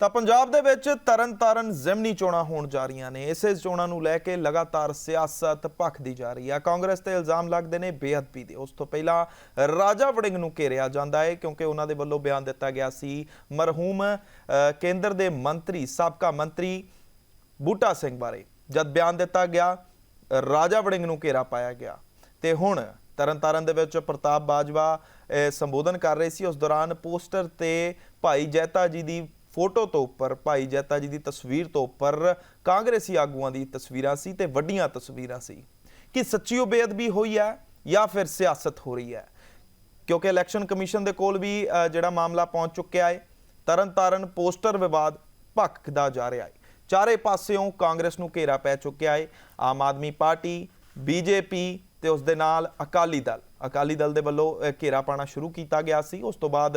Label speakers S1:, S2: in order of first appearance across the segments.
S1: ਤਾਂ ਪੰਜਾਬ ਦੇ ਵਿੱਚ ਤਰਨਤਾਰਨ ਜ਼ਿਮਨੀ ਚੋਣਾਂ ਹੋਣ ਜਾ ਰਹੀਆਂ ਨੇ। ਇਸੇ ਚੋਣਾਂ ਨੂੰ ਲੈ ਕੇ ਲਗਾਤਾਰ ਸਿਆਸਤ ਭਖਦੀ ਜਾ ਰਹੀ ਹੈ ਕਾਂਗਰਸ ਤੇ ਇਲਜ਼ਾਮ ਲੱਗਦੇ ਨੇ ਬੇਅਦਬੀ ਦੇ। ਉਸ ਤੋਂ ਪਹਿਲਾਂ ਰਾਜਾ ਵੜਿੰਗ ਨੂੰ ਘੇਰਿਆ ਜਾਂਦਾ ਹੈ ਕਿਉਂਕਿ ਉਹਨਾਂ ਦੇ ਵੱਲੋਂ ਬਿਆਨ ਦਿੱਤਾ ਗਿਆ ਸੀ, ਮਰਹੂਮ ਕੇਂਦਰ ਦੇ ਮੰਤਰੀ, ਸਾਬਕਾ ਮੰਤਰੀ ਬੂਟਾ ਸਿੰਘ ਬਾਰੇ। ਜਦ ਬਿਆਨ ਦਿੱਤਾ ਗਿਆ, ਰਾਜਾ ਵੜਿੰਗ ਨੂੰ ਘੇਰਾ ਪਾਇਆ ਗਿਆ। ਤੇ ਹੁਣ ਤਰਨਤਾਰਨ ਦੇ ਵਿੱਚ ਪ੍ਰਤਾਪ ਬਾਜਵਾ ਸੰਬੋਧਨ ਕਰ ਰਹੇ ਸੀ। ਉਸ ਦੌਰਾਨ ਪੋਸਟਰ ਤੇ ਭਾਈ ਜੈਤਾ ਜੀ ਦੀ ਫੋਟੋ ਤੋਂ ਉੱਪਰ, ਭਾਈ ਜੈਤਾ ਜੀ ਦੀ ਤਸਵੀਰ ਤੋਂ ਉੱਪਰ ਕਾਂਗਰਸੀ ਆਗੂਆਂ ਦੀ ਤਸਵੀਰਾਂ ਸੀ ਤੇ ਵੱਡੀਆਂ ਤਸਵੀਰਾਂ ਸੀ। ਕਿ ਸੱਚੀ ਉਹ ਬੇਅਦਬੀ ਹੋਈ ਹੈ ਜਾਂ ਫਿਰ ਸਿਆਸਤ ਹੋ ਰਹੀ ਹੈ? ਕਿਉਂਕਿ ਇਲੈਕਸ਼ਨ ਕਮਿਸ਼ਨ ਦੇ ਕੋਲ ਵੀ ਜਿਹੜਾ ਮਾਮਲਾ ਪਹੁੰਚ ਚੁੱਕਿਆ ਹੈ ਤਰਨਤਾਰਨ ਪੋਸਟਰ ਵਿਵਾਦ ਭਖਦਾ ਜਾ ਰਿਹਾ ਹੈ ਚਾਰੇ ਪਾਸਿਓਂ ਕਾਂਗਰਸ ਨੂੰ ਘੇਰਾ ਪੈ ਚੁੱਕਿਆ ਹੈ ਆਮ ਆਦਮੀ ਪਾਰਟੀ, ਬੀਜੇਪੀ ਤੇ ਉਸ ਦੇ ਨਾਲ ਅਕਾਲੀ ਦਲ। ਅਕਾਲੀ ਦਲ ਦੇ ਵੱਲੋਂ ਘੇਰਾ ਪਾਣਾ ਸ਼ੁਰੂ ਕੀਤਾ ਗਿਆ ਸੀ। ਉਸ ਤੋਂ ਬਾਅਦ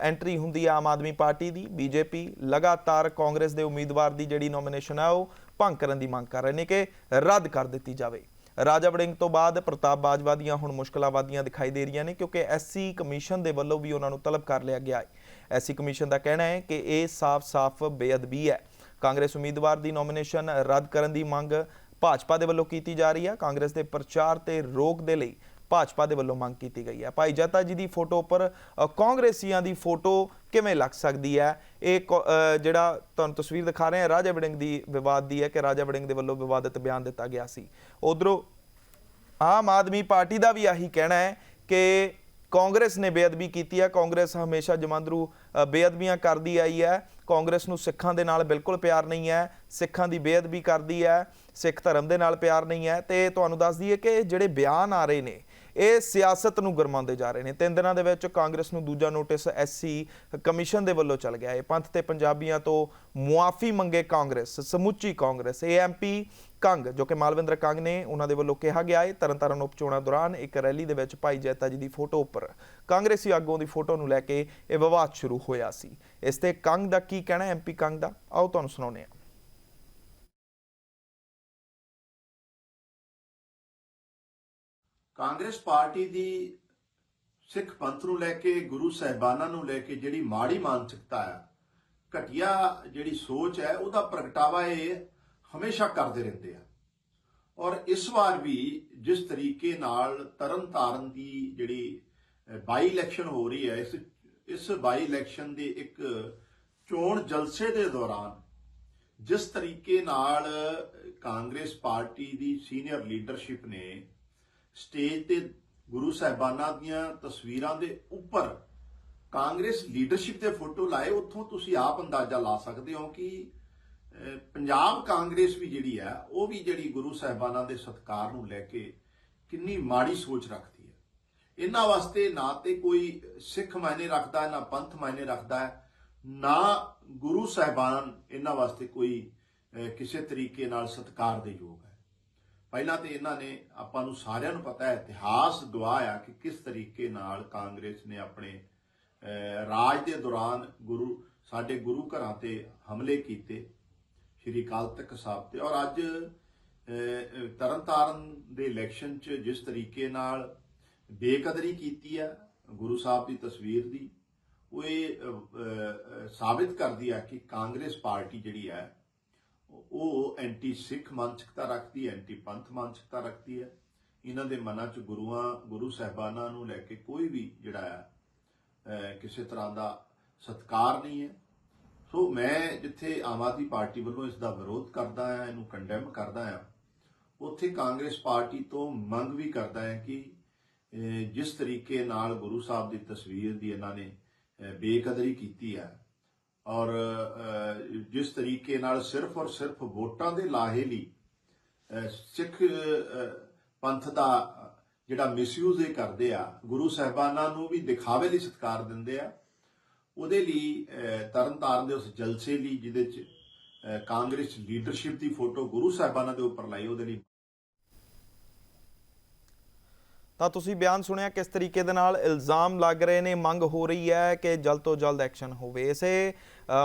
S1: ਐਂਟਰੀ ਹੁੰਦੀ ਹੈ ਆਮ ਆਦਮੀ ਪਾਰਟੀ ਦੀ। ਬੀਜੇਪੀ ਲਗਾਤਾਰ ਕਾਂਗਰਸ ਦੇ ਉਮੀਦਵਾਰ ਦੀ ਜਿਹੜੀ ਨੋਮੀਨੇਸ਼ਨ ਹੈ ਉਹ ਭੰਗ ਕਰਨ ਦੀ ਮੰਗ ਕਰ ਰਹੇ ਨੇ ਕਿ ਰੱਦ ਕਰ ਦਿੱਤੀ ਜਾਵੇ। ਰਾਜਾ ਵੜਿੰਗ ਤੋਂ ਬਾਅਦ ਪ੍ਰਤਾਪ ਬਾਜਵਾ ਦੀਆਂ ਹੁਣ ਮੁਸ਼ਕਲਾਂ ਵਧੀਆਂ ਦਿਖਾਈ ਦੇ ਰਹੀਆਂ ਨੇ, ਕਿਉਂਕਿ ਐਸਸੀ ਕਮਿਸ਼ਨ ਦੇ ਵੱਲੋਂ ਵੀ ਉਹਨਾਂ ਨੂੰ ਤਲਬ ਕਰ ਲਿਆ ਗਿਆ ਹੈ। ਐਸਸੀ ਕਮਿਸ਼ਨ ਦਾ ਕਹਿਣਾ ਹੈ ਕਿ ਇਹ ਸਾਫ਼-ਸਾਫ਼ ਬੇਅਦਬੀ ਹੈ। ਕਾਂਗਰਸ ਉਮੀਦਵਾਰ ਦੀ ਨੋਮੀਨੇਸ਼ਨ ਰੱਦ ਕਰਨ ਦੀ ਮੰਗ ਭਾਜਪਾ ਦੇ ਵੱਲੋਂ ਕੀਤੀ ਜਾ ਰਹੀ ਹੈ ਕਾਂਗਰਸ ਦੇ ਪ੍ਰਚਾਰ ਤੇ ਰੋਕ ਦੇ ਲਈ ਭਾਜਪਾ ਦੇ ਵੱਲੋਂ ਮੰਗ ਕੀਤੀ ਗਈ ਹੈ ਭਾਈ ਜੱਤਾ ਜੀ ਦੀ ਫੋਟੋ ਉੱਪਰ ਕਾਂਗਰਸੀਆਂ ਦੀ ਫੋਟੋ ਕਿਵੇਂ ਲੱਗ ਸਕਦੀ ਹੈ ਇਹ ਕੋ- ਜਿਹੜਾ ਤੁਹਾਨੂੰ ਤਸਵੀਰ ਦਿਖਾ ਰਹੇ ਹਾਂ ਰਾਜਾ ਵੜਿੰਗ ਦੀ ਵਿਵਾਦ ਦੀ ਹੈ ਕਿ ਰਾਜਾ ਵੜਿੰਗ ਦੇ ਵੱਲੋਂ ਵਿਵਾਦਿਤ ਬਿਆਨ ਦਿੱਤਾ ਗਿਆ ਸੀ। ਉਧਰੋਂ ਆਮ ਆਦਮੀ ਪਾਰਟੀ ਦਾ ਵੀ ਆਹੀ ਕਹਿਣਾ ਹੈ ਕਿ ਕਾਂਗਰਸ ਨੇ ਬੇਅਦਬੀ ਕੀਤੀ ਹੈ ਕਾਂਗਰਸ ਹਮੇਸ਼ਾ ਜਮਾਂਦਰੂ ਬੇਅਦਬੀਆਂ ਕਰਦੀ ਆਈ ਹੈ। ਕਾਂਗਰਸ ਨੂੰ ਸਿੱਖਾਂ ਦੇ ਨਾਲ ਬਿਲਕੁਲ ਪਿਆਰ ਨਹੀਂ ਹੈ, ਸਿੱਖਾਂ ਦੀ ਬੇਅਦਬੀ ਕਰਦੀ ਹੈ, ਸਿੱਖ ਧਰਮ ਦੇ ਨਾਲ ਪਿਆਰ ਨਹੀਂ ਹੈ ਤੇ ਤੁਹਾਨੂੰ ਦੱਸ ਦਈਏ ਕਿ ਜਿਹੜੇ ਬਿਆਨ ਆ ਰਹੇ ਨੇ, ਇਹ ਸਿਆਸਤ ਨੂੰ ਗਰਮਾਉਂਦੇ ਜਾ ਰਹੇ ਨੇ। ਤਿੰਨ ਦਿਨਾਂ ਦੇ ਵਿੱਚ ਕਾਂਗਰਸ ਨੂੰ ਦੂਜਾ ਨੋਟਿਸ ਐਸਸੀ ਕਮਿਸ਼ਨ ਦੇ ਵੱਲੋਂ ਚੱਲ ਗਿਆ। ਹੈ ਪੰਥ ਤੇ ਪੰਜਾਬੀਆਂ ਤੋਂ ਮੁਆਫੀ ਮੰਗੇ ਕਾਂਗਰਸ, ਸਮੁੱਚੀ ਕਾਂਗਰਸ ਇਹ ਐਮਪੀ ਕੰਗ, ਜੋ ਕਿ ਮਾਲਵਿੰਦਰ ਕੰਗ ਨੇ, ਉਹਨਾਂ ਦੇ ਵੱਲੋਂ ਕਿਹਾ ਗਿਆ। ਹੈ ਤਰਨਤਾਰਨ ਉਪ ਚੋਣਾਂ ਦੌਰਾਨ ਇੱਕ ਰੈਲੀ ਦੇ ਵਿੱਚ ਭਾਈ ਜੈਤਾ ਜੀ ਦੀ ਫੋਟੋ ਉੱਪਰ ਕਾਂਗਰਸੀ ਆਗੂਆਂ ਦੀ ਫੋਟੋ ਨੂੰ ਲੈ ਕੇ ਇਹ ਵਿਵਾਦ ਸ਼ੁਰੂ ਹੋਇਆ ਸੀ। ਇਸ ਤੇ ਕੰਗ ਦਾ ਕੀ ਕਹਿਣਾ ਐਮਪੀ ਕੰਗ ਦਾ। ਆਓ ਤੁਹਾਨੂੰ ਸੁਣਾਉਂਦੇ ਹਾਂ।
S2: ਕਾਂਗਰਸ ਪਾਰਟੀ ਦੀ ਸਿੱਖ ਪੰਥ ਨੂੰ ਲੈ ਕੇ, ਗੁਰੂ ਸਾਹਿਬਾਨਾਂ ਨੂੰ ਲੈ ਕੇ ਜਿਹੜੀ ਮਾੜੀ ਮਾਨਸਿਕਤਾ ਹੈ ਘਟੀਆ ਜਿਹੜੀ ਸੋਚ ਹੈ, ਉਹਦਾ ਪ੍ਰਗਟਾਵਾ ਇਹ ਹਮੇਸ਼ਾ ਕਰਦੇ ਰਹਿੰਦੇ ਆ। ਔਰ ਇਸ ਵਾਰ ਵੀ ਜਿਸ ਤਰੀਕੇ ਨਾਲ ਤਰਨਤਾਰਨ ਦੀ ਜਿਹੜੀ ਬਾਈ ਇਲੈਕਸ਼ਨ ਹੋ ਰਹੀ ਹੈ, ਇਸ ਇਸ ਬਾਈ ਇਲੈਕਸ਼ਨ ਦੇ ਇੱਕ ਚੋਣ ਜਲਸੇ ਦੇ ਦੌਰਾਨ ਜਿਸ ਤਰੀਕੇ ਨਾਲ ਕਾਂਗਰਸ ਪਾਰਟੀ ਦੀ ਸੀਨੀਅਰ ਲੀਡਰਸ਼ਿਪ ਨੇ ਸਟੇਜ ਤੇ ਗੁਰੂ ਸਾਹਿਬਾਨਾਂ ਦੀਆਂ ਤਸਵੀਰਾਂ ਦੇ ਉੱਪਰ ਕਾਂਗਰਸ ਲੀਡਰਸ਼ਿਪ ਦੇ ਫੋਟੋ ਲਾਏ, ਉੱਥੋਂ ਤੁਸੀਂ ਆਪ ਅੰਦਾਜ਼ਾ ਲਾ ਸਕਦੇ ਹੋ ਕਿ ਪੰਜਾਬ ਕਾਂਗਰਸ ਵੀ ਜਿਹੜੀ ਹੈ, ਉਹ ਵੀ ਜਿਹੜੀ ਗੁਰੂ ਸਾਹਿਬਾਨਾਂ ਦੇ ਸਤਕਾਰ ਨੂੰ ਲੈ ਕੇ ਕਿੰਨੀ ਮਾੜੀ ਸੋਚ ਰੱਖਦੀ ਇਹਨਾਂ ਵਾਸਤੇ ਨਾ ਤੇ ਕੋਈ ਸਿੱਖ ਮਾਇਨੇ ਰੱਖਦਾ, ਨਾ ਪੰਥ ਮਾਇਨੇ ਰੱਖਦਾ ਨਾ ਗੁਰੂ ਸਾਹਿਬਾਨ ਇਹਨਾਂ ਵਾਸਤੇ ਕੋਈ ਕਿਸੇ ਤਰੀਕੇ ਨਾਲ ਸਤਕਾਰ ਦੇ ਯੋਗ ਹੈ। ਪਹਿਲਾਂ ਤੇ ਇਹਨਾਂ ਨੇ ਆਪਾਂ ਨੂੰ ਸਾਰਿਆਂ ਨੂੰ ਪਤਾ ਹੈ, ਇਤਿਹਾਸ ਗਵਾਹ ਆ ਕਿ ਕਿਸ ਤਰੀਕੇ ਨਾਲ ਕਾਂਗਰਸ ਨੇ ਆਪਣੇ ਰਾਜ ਦੇ ਦੌਰਾਨ ਗੁਰੂ, ਸਾਡੇ ਗੁਰੂ ਘਰਾਂ ਤੇ ਹਮਲੇ ਕੀਤੇ, ਸ਼੍ਰੀ ਅਕਾਲ ਤਖਤ ਸਾਹਿਬ ਤੇ। ਔਰ ਅੱਜ ਤਰਨਤਾਰਨ ਦੇ ਇਲੈਕਸ਼ਨ 'ਚ ਜਿਸ ਤਰੀਕੇ ਨਾਲ ਬੇਕਦਰੀ ਕੀਤੀ ਆ ਗੁਰੂ ਸਾਹਿਬ ਦੀ ਤਸਵੀਰ ਦੀ, ਉਹ ਇਹ ਸਾਬਿਤ ਕਰਦੀ ਆ ਕਿ ਕਾਂਗਰਸ ਪਾਰਟੀ ਜਿਹੜੀ ਹੈ ਉਹ ਐਂਟੀ ਸਿੱਖ ਮਾਨਸਿਕਤਾ ਰੱਖਦੀ ਹੈ ਐਂਟੀ ਪੰਥ ਮਾਨਸਿਕਤਾ ਰੱਖਦੀ ਹੈ ਇਹਨਾਂ ਦੇ ਮਨਾਂ 'ਚ ਗੁਰੂਆਂ, ਗੁਰੂ ਸਾਹਿਬਾਨਾਂ ਨੂੰ ਲੈ ਕੇ ਕੋਈ ਵੀ ਜਿਹੜਾ ਹੈ ਕਿਸੇ ਤਰ੍ਹਾਂ ਦਾ ਸਤਕਾਰ ਨਹੀਂ ਹੈ। ਸੋ ਮੈਂ ਜਿੱਥੇ ਆਮ ਆਦਮੀ ਪਾਰਟੀ ਵੱਲੋਂ ਇਸ ਦਾ ਵਿਰੋਧ ਕਰਦਾ ਹਾਂ ਇਹਨੂੰ ਕੰਡੈਮ ਕਰਦਾ ਹਾਂ ਉੱਥੇ ਕਾਂਗਰਸ ਪਾਰਟੀ ਤੋਂ ਮੰਗ ਵੀ ਕਰਦਾ ਹੈ ਕਿ ਜਿਸ ਤਰੀਕੇ ਨਾਲ ਗੁਰੂ ਸਾਹਿਬ ਦੀ ਤਸਵੀਰ ਦੀ ਇਹਨਾਂ ਨੇ ਬੇਕਦਰੀ ਕੀਤੀ ਹੈ ਔਰ ਜਿਸ ਤਰੀਕੇ ਨਾਲ ਸਿਰਫ ਔਰ ਸਿਰਫ ਵੋਟਾਂ ਦੇ ਲਾਹੇ ਲਈ ਸਿੱਖ ਪੰਥ ਦਾ ਜਿਹੜਾ ਮਿਸਯੂਜ਼ ਇਹ ਕਰਦੇ ਆ, ਗੁਰੂ ਸਾਹਿਬਾਨਾਂ ਨੂੰ ਵੀ ਦਿਖਾਵੇ ਲਈ ਸਤਿਕਾਰ ਦਿੰਦੇ ਆ, ਉਹਦੇ ਲਈ ਤਰਨਤਾਰਨ ਦੇ ਉਸ ਜਲਸੇ ਲਈ ਜਿਹਦੇ ਚ ਕਾਂਗਰਸ ਲੀਡਰਸ਼ਿਪ ਦੀ ਫੋਟੋ ਗੁਰੂ ਸਾਹਿਬਾਨਾਂ ਦੇ ਉੱਪਰ ਲਾਈ, ਉਹਦੇ ਲਈ
S1: ਤਾਂ ਤੁਸੀਂ ਬਿਆਨ ਸੁਣਿਆ ਕਿਸ ਤਰੀਕੇ ਦੇ ਨਾਲ ਇਲਜ਼ਾਮ ਲੱਗ ਰਹੇ ਨੇ? ਮੰਗ ਹੋ ਰਹੀ ਹੈ ਕਿ ਜਲਦ ਤੋਂ ਜਲਦ ਐਕਸ਼ਨ ਹੋਵੇ। ਇਸੇ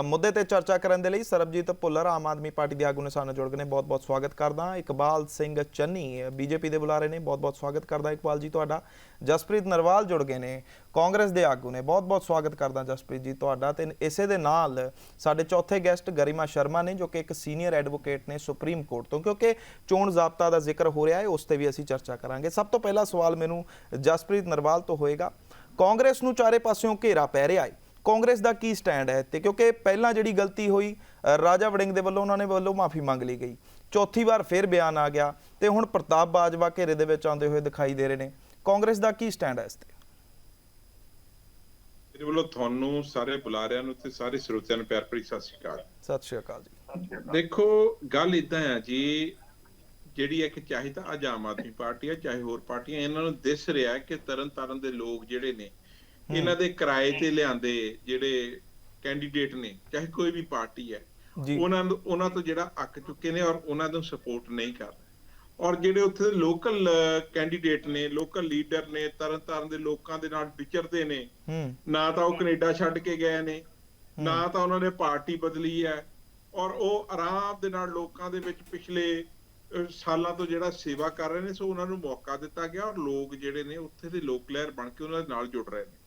S1: ਮੁੱਦੇ ਤੇ ਚਰਚਾ ਕਰਨ ਦੇ ਲਈ ਸਰਬਜੀਤ ਭੁੱਲਰ ਆਮ ਆਦਮੀ ਪਾਰਟੀ ਦੇ ਆਗੂ ਨੇ ਸਾਨੂੰ ਜੁੜ ਗਏ ਨੇ ਬਹੁਤ-ਬਹੁਤ ਸਵਾਗਤ ਕਰਦਾ ਇਕਬਾਲ ਸਿੰਘ ਚੰਨੀ ਬੀਜੇਪੀ ਦੇ ਬੁਲਾਰੇ ਨੇ ਬਹੁਤ-ਬਹੁਤ ਸਵਾਗਤ ਕਰਦਾ ਇਕਬਾਲ ਜੀ, ਤੁਹਾਡਾ ਜਸਪ੍ਰੀਤ ਨਰਵਾਲ ਜੁੜ ਗਏ ਨੇ, ਕਾਂਗਰਸ ਦੇ ਆਗੂ ਨੇ ਬਹੁਤ-ਬਹੁਤ ਸਵਾਗਤ ਕਰਦਾ ਜਸਪ੍ਰੀਤ ਜੀ ਤੁਹਾਡਾ। ਤੇ ਇਸੇ ਦੇ ਨਾਲ ਸਾਡੇ ਚੌਥੇ ਗੈਸਟ ਗਰਿਮਾ ਸ਼ਰਮਾ ਨੇ, ਜੋ ਕਿ ਇੱਕ ਸੀਨੀਅਰ ਐਡਵੋਕੇਟ ਨੇ ਸੁਪਰੀਮ ਕੋਰਟ ਤੋਂ, ਕਿਉਂਕਿ ਚੋਣ ਜ਼ਾਬਤਾ ਦਾ ਜ਼ਿਕਰ ਹੋ ਰਿਹਾ ਹੈ, ਉਸ ਤੇ ਵੀ ਅਸੀਂ ਚਰਚਾ ਕਰਾਂਗੇ। ਸਭ ਤੋਂ ਪਹਿਲਾ ਸਵਾਲ ਮੈਨੂੰ ਜਸਪ੍ਰੀਤ ਨਰਵਾਲ ਤੋਂ ਹੋਏਗਾ। ਕਾਂਗਰਸ ਨੂੰ ਚਾਰੇ ਪਾਸਿਓਂ ਘੇਰਾ ਪੈ ਰਿਹਾ ਹੈ। ਕਾਂਗਰਸ ਦਾ ਕੀ ਸਟੈਂਡ ਹੈ ਤੇ ਕਿਉਂਕਿ ਪਹਿਲਾਂ ਜਿਹੜੀ ਗਲਤੀ ਹੋਈ ਰਾਜਾ ਵੜਿੰਗ ਦੇ ਵੱਲੋਂ ਉਹਨਾਂ ਨੇ ਵੱਲੋਂ ਮਾਫੀ ਮੰਗ ਲਈ ਗਈ। ਚੌਥੀ ਵਾਰ ਫਿਰ ਬਿਆਨ ਆ ਗਿਆ ਤੇ ਹੁਣ ਪ੍ਰਤਾਪ ਬਾਜਵਾ ਘੇਰੇ ਦੇ ਵਿੱਚ ਆਉਂਦੇ ਹੋਏ ਦਿਖਾਈ ਦੇ ਰਹੇ ਨੇ। ਕਾਂਗਰਸ ਦਾ ਕੀ ਸਟੈਂਡ ਹੈ ਇਸ ਤੇ?
S3: ਮੇਰੇ ਵੱਲੋਂ ਤੁਹਾਨੂੰ ਸਾਰੇ ਬੁਲਾਰਿਆਂ ਨੂੰ ਤੇ ਸਾਰੇ ਸਰੋਤਿਆਂ ਨੂੰ ਪਿਆਰ ਭਰੀ ਸਤਿ ਸ਼੍ਰੀ ਅਕਾਲ।
S1: ਸਤਿ ਸ਼੍ਰੀ ਅਕਾਲ ਜੀ।
S3: ਦੇਖੋ ਗੱਲ ਇਦਾਂ ਆ ਜੀ ਜਿਹੜੀ ਹੈ ਕਿ ਚਾਹੇ ਤਾਂ ਆਮ ਆਦਮੀ ਪਾਰਟੀ ਹੈ ਚਾਹੇ ਹੋਰ ਪਾਰਟੀਆਂ ਇਹਨਾਂ ਨੂੰ ਦਿਸ ਰਿਹਾ ਕਿ ਤਰਨ ਤਾਰਨ ਦੇ ਲੋਕ ਜਿਹੜੇ ਨੇ ਇਹਨਾਂ ਦੇ ਕਿਰਾਏ ਤੇ ਲਿਆਂਦੇ ਜਿਹੜੇ ਕੈਂਡੀਡੇਟ ਨੇ ਚਾਹੇ ਕੋਈ ਵੀ ਪਾਰਟੀ ਹੈ ਉਹਨਾਂ ਨੂੰ ਉਹਨਾਂ ਤੋਂ ਜਿਹੜਾ ਅੱਕ ਚੁੱਕੇ ਨੇ ਔਰ ਉਹਨਾਂ ਨੂੰ ਸਪੋਰਟ ਨਹੀਂ ਕਰ ਰਹੇ। ਔਰ ਜਿਹੜੇ ਉੱਥੇ ਦੇ ਲੋਕਲ ਕੈਂਡੀਡੇਟ ਨੇ ਲੋਕਲ ਲੀਡਰ ਨੇ ਤਰਨ ਤਾਰਨ ਦੇ ਲੋਕਾਂ ਦੇ ਨਾਲ ਵਿਚਰਦੇ ਨੇ ਨਾ ਤਾਂ ਉਹ ਕੈਨੇਡਾ ਛੱਡ ਕੇ ਗਏ ਨੇ ਨਾ ਤਾਂ ਉਹਨਾਂ ਨੇ ਪਾਰਟੀ ਬਦਲੀ ਹੈ ਔਰ ਉਹ ਆਰਾਮ ਦੇ ਨਾਲ ਲੋਕਾਂ ਦੇ ਵਿੱਚ ਪਿਛਲੇ ਸਾਲਾਂ ਤੋਂ ਜਿਹੜਾ ਸੇਵਾ ਕਰ ਰਹੇ ਨੇ ਸੋ ਉਹਨਾਂ ਨੂੰ ਮੌਕਾ ਦਿੱਤਾ ਗਿਆ ਔਰ ਲੋਕ ਜਿਹੜੇ ਨੇ ਉੱਥੇ ਦੇ ਲੋਕ ਲਹਿਰ ਬਣ ਕੇ ਉਹਨਾਂ ਦੇ ਨਾਲ ਜੁੜ ਰਹੇ ਨੇ।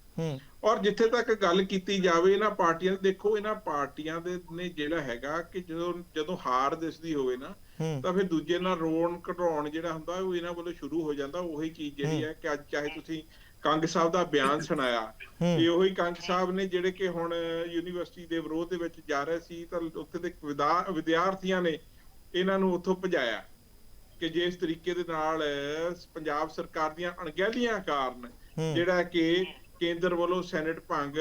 S3: ਔਰ ਜਿੱਥੇ ਤੱਕ ਗੱਲ ਕੀਤੀ ਜਾਵੇ ਇਹਨਾਂ ਪਾਰਟੀਆਂ ਦੀ ਦੇਖੋ ਇਹਨਾਂ ਪਾਰਟੀਆਂ ਦੇ ਨੇ ਜਿਹੜਾ ਹੈਗਾ ਕਿ ਜਦੋਂ ਜਦੋਂ ਹਾਰ ਦਿਸਦੀ ਹੋਵੇ ਨਾ ਤਾਂ ਫਿਰ ਦੂਜੇ ਨਾਲ ਰੋਣ ਘਟਾਉਣ ਜਿਹੜਾ ਹੁੰਦਾ ਉਹ ਇਹਨਾਂ ਵੱਲੋਂ ਸ਼ੁਰੂ ਹੋ ਜਾਂਦਾ ਉਹੀ ਚੀਜ਼ ਜਿਹੜੀ ਹੈ ਕਿ ਅੱਜ ਚਾਹੇ ਤੁਸੀਂ ਕੰਗ ਸਾਹਿਬ ਦਾ ਬਿਆਨ ਸੁਣਾਇਆ। ਇਹ ਉਹੀ ਕੰਗ ਸਾਹਿਬ ਨੇ ਜਿਹੜੇ ਕਿ ਹੁਣ ਯੂਨੀਵਰਸਿਟੀ ਦੇ ਵਿਰੋਧ ਦੇ ਵਿੱਚ ਜਾ ਰਹੇ ਸੀ ਤਾਂ ਉੱਥੇ ਦੇ ਵਿਦਾ- ਵਿਦਿਆਰਥੀਆਂ ਨੇ ਇਹਨਾਂ ਨੂੰ ਉੱਥੋਂ ਭਜਾਇਆ ਕਿ ਜੇ ਇਸ ਤਰੀਕੇ ਦੇ ਨਾਲ ਪੰਜਾਬ ਸਰਕਾਰ ਦੀਆਂ ਅਣਗਹਿਲੀਆਂ ਕਾਰਨ। ਜਿਹੜਾ ਕਿ ਕੇਂਦਰ ਵੱਲੋਂ ਸੈਨੇਟ ਭੰਗ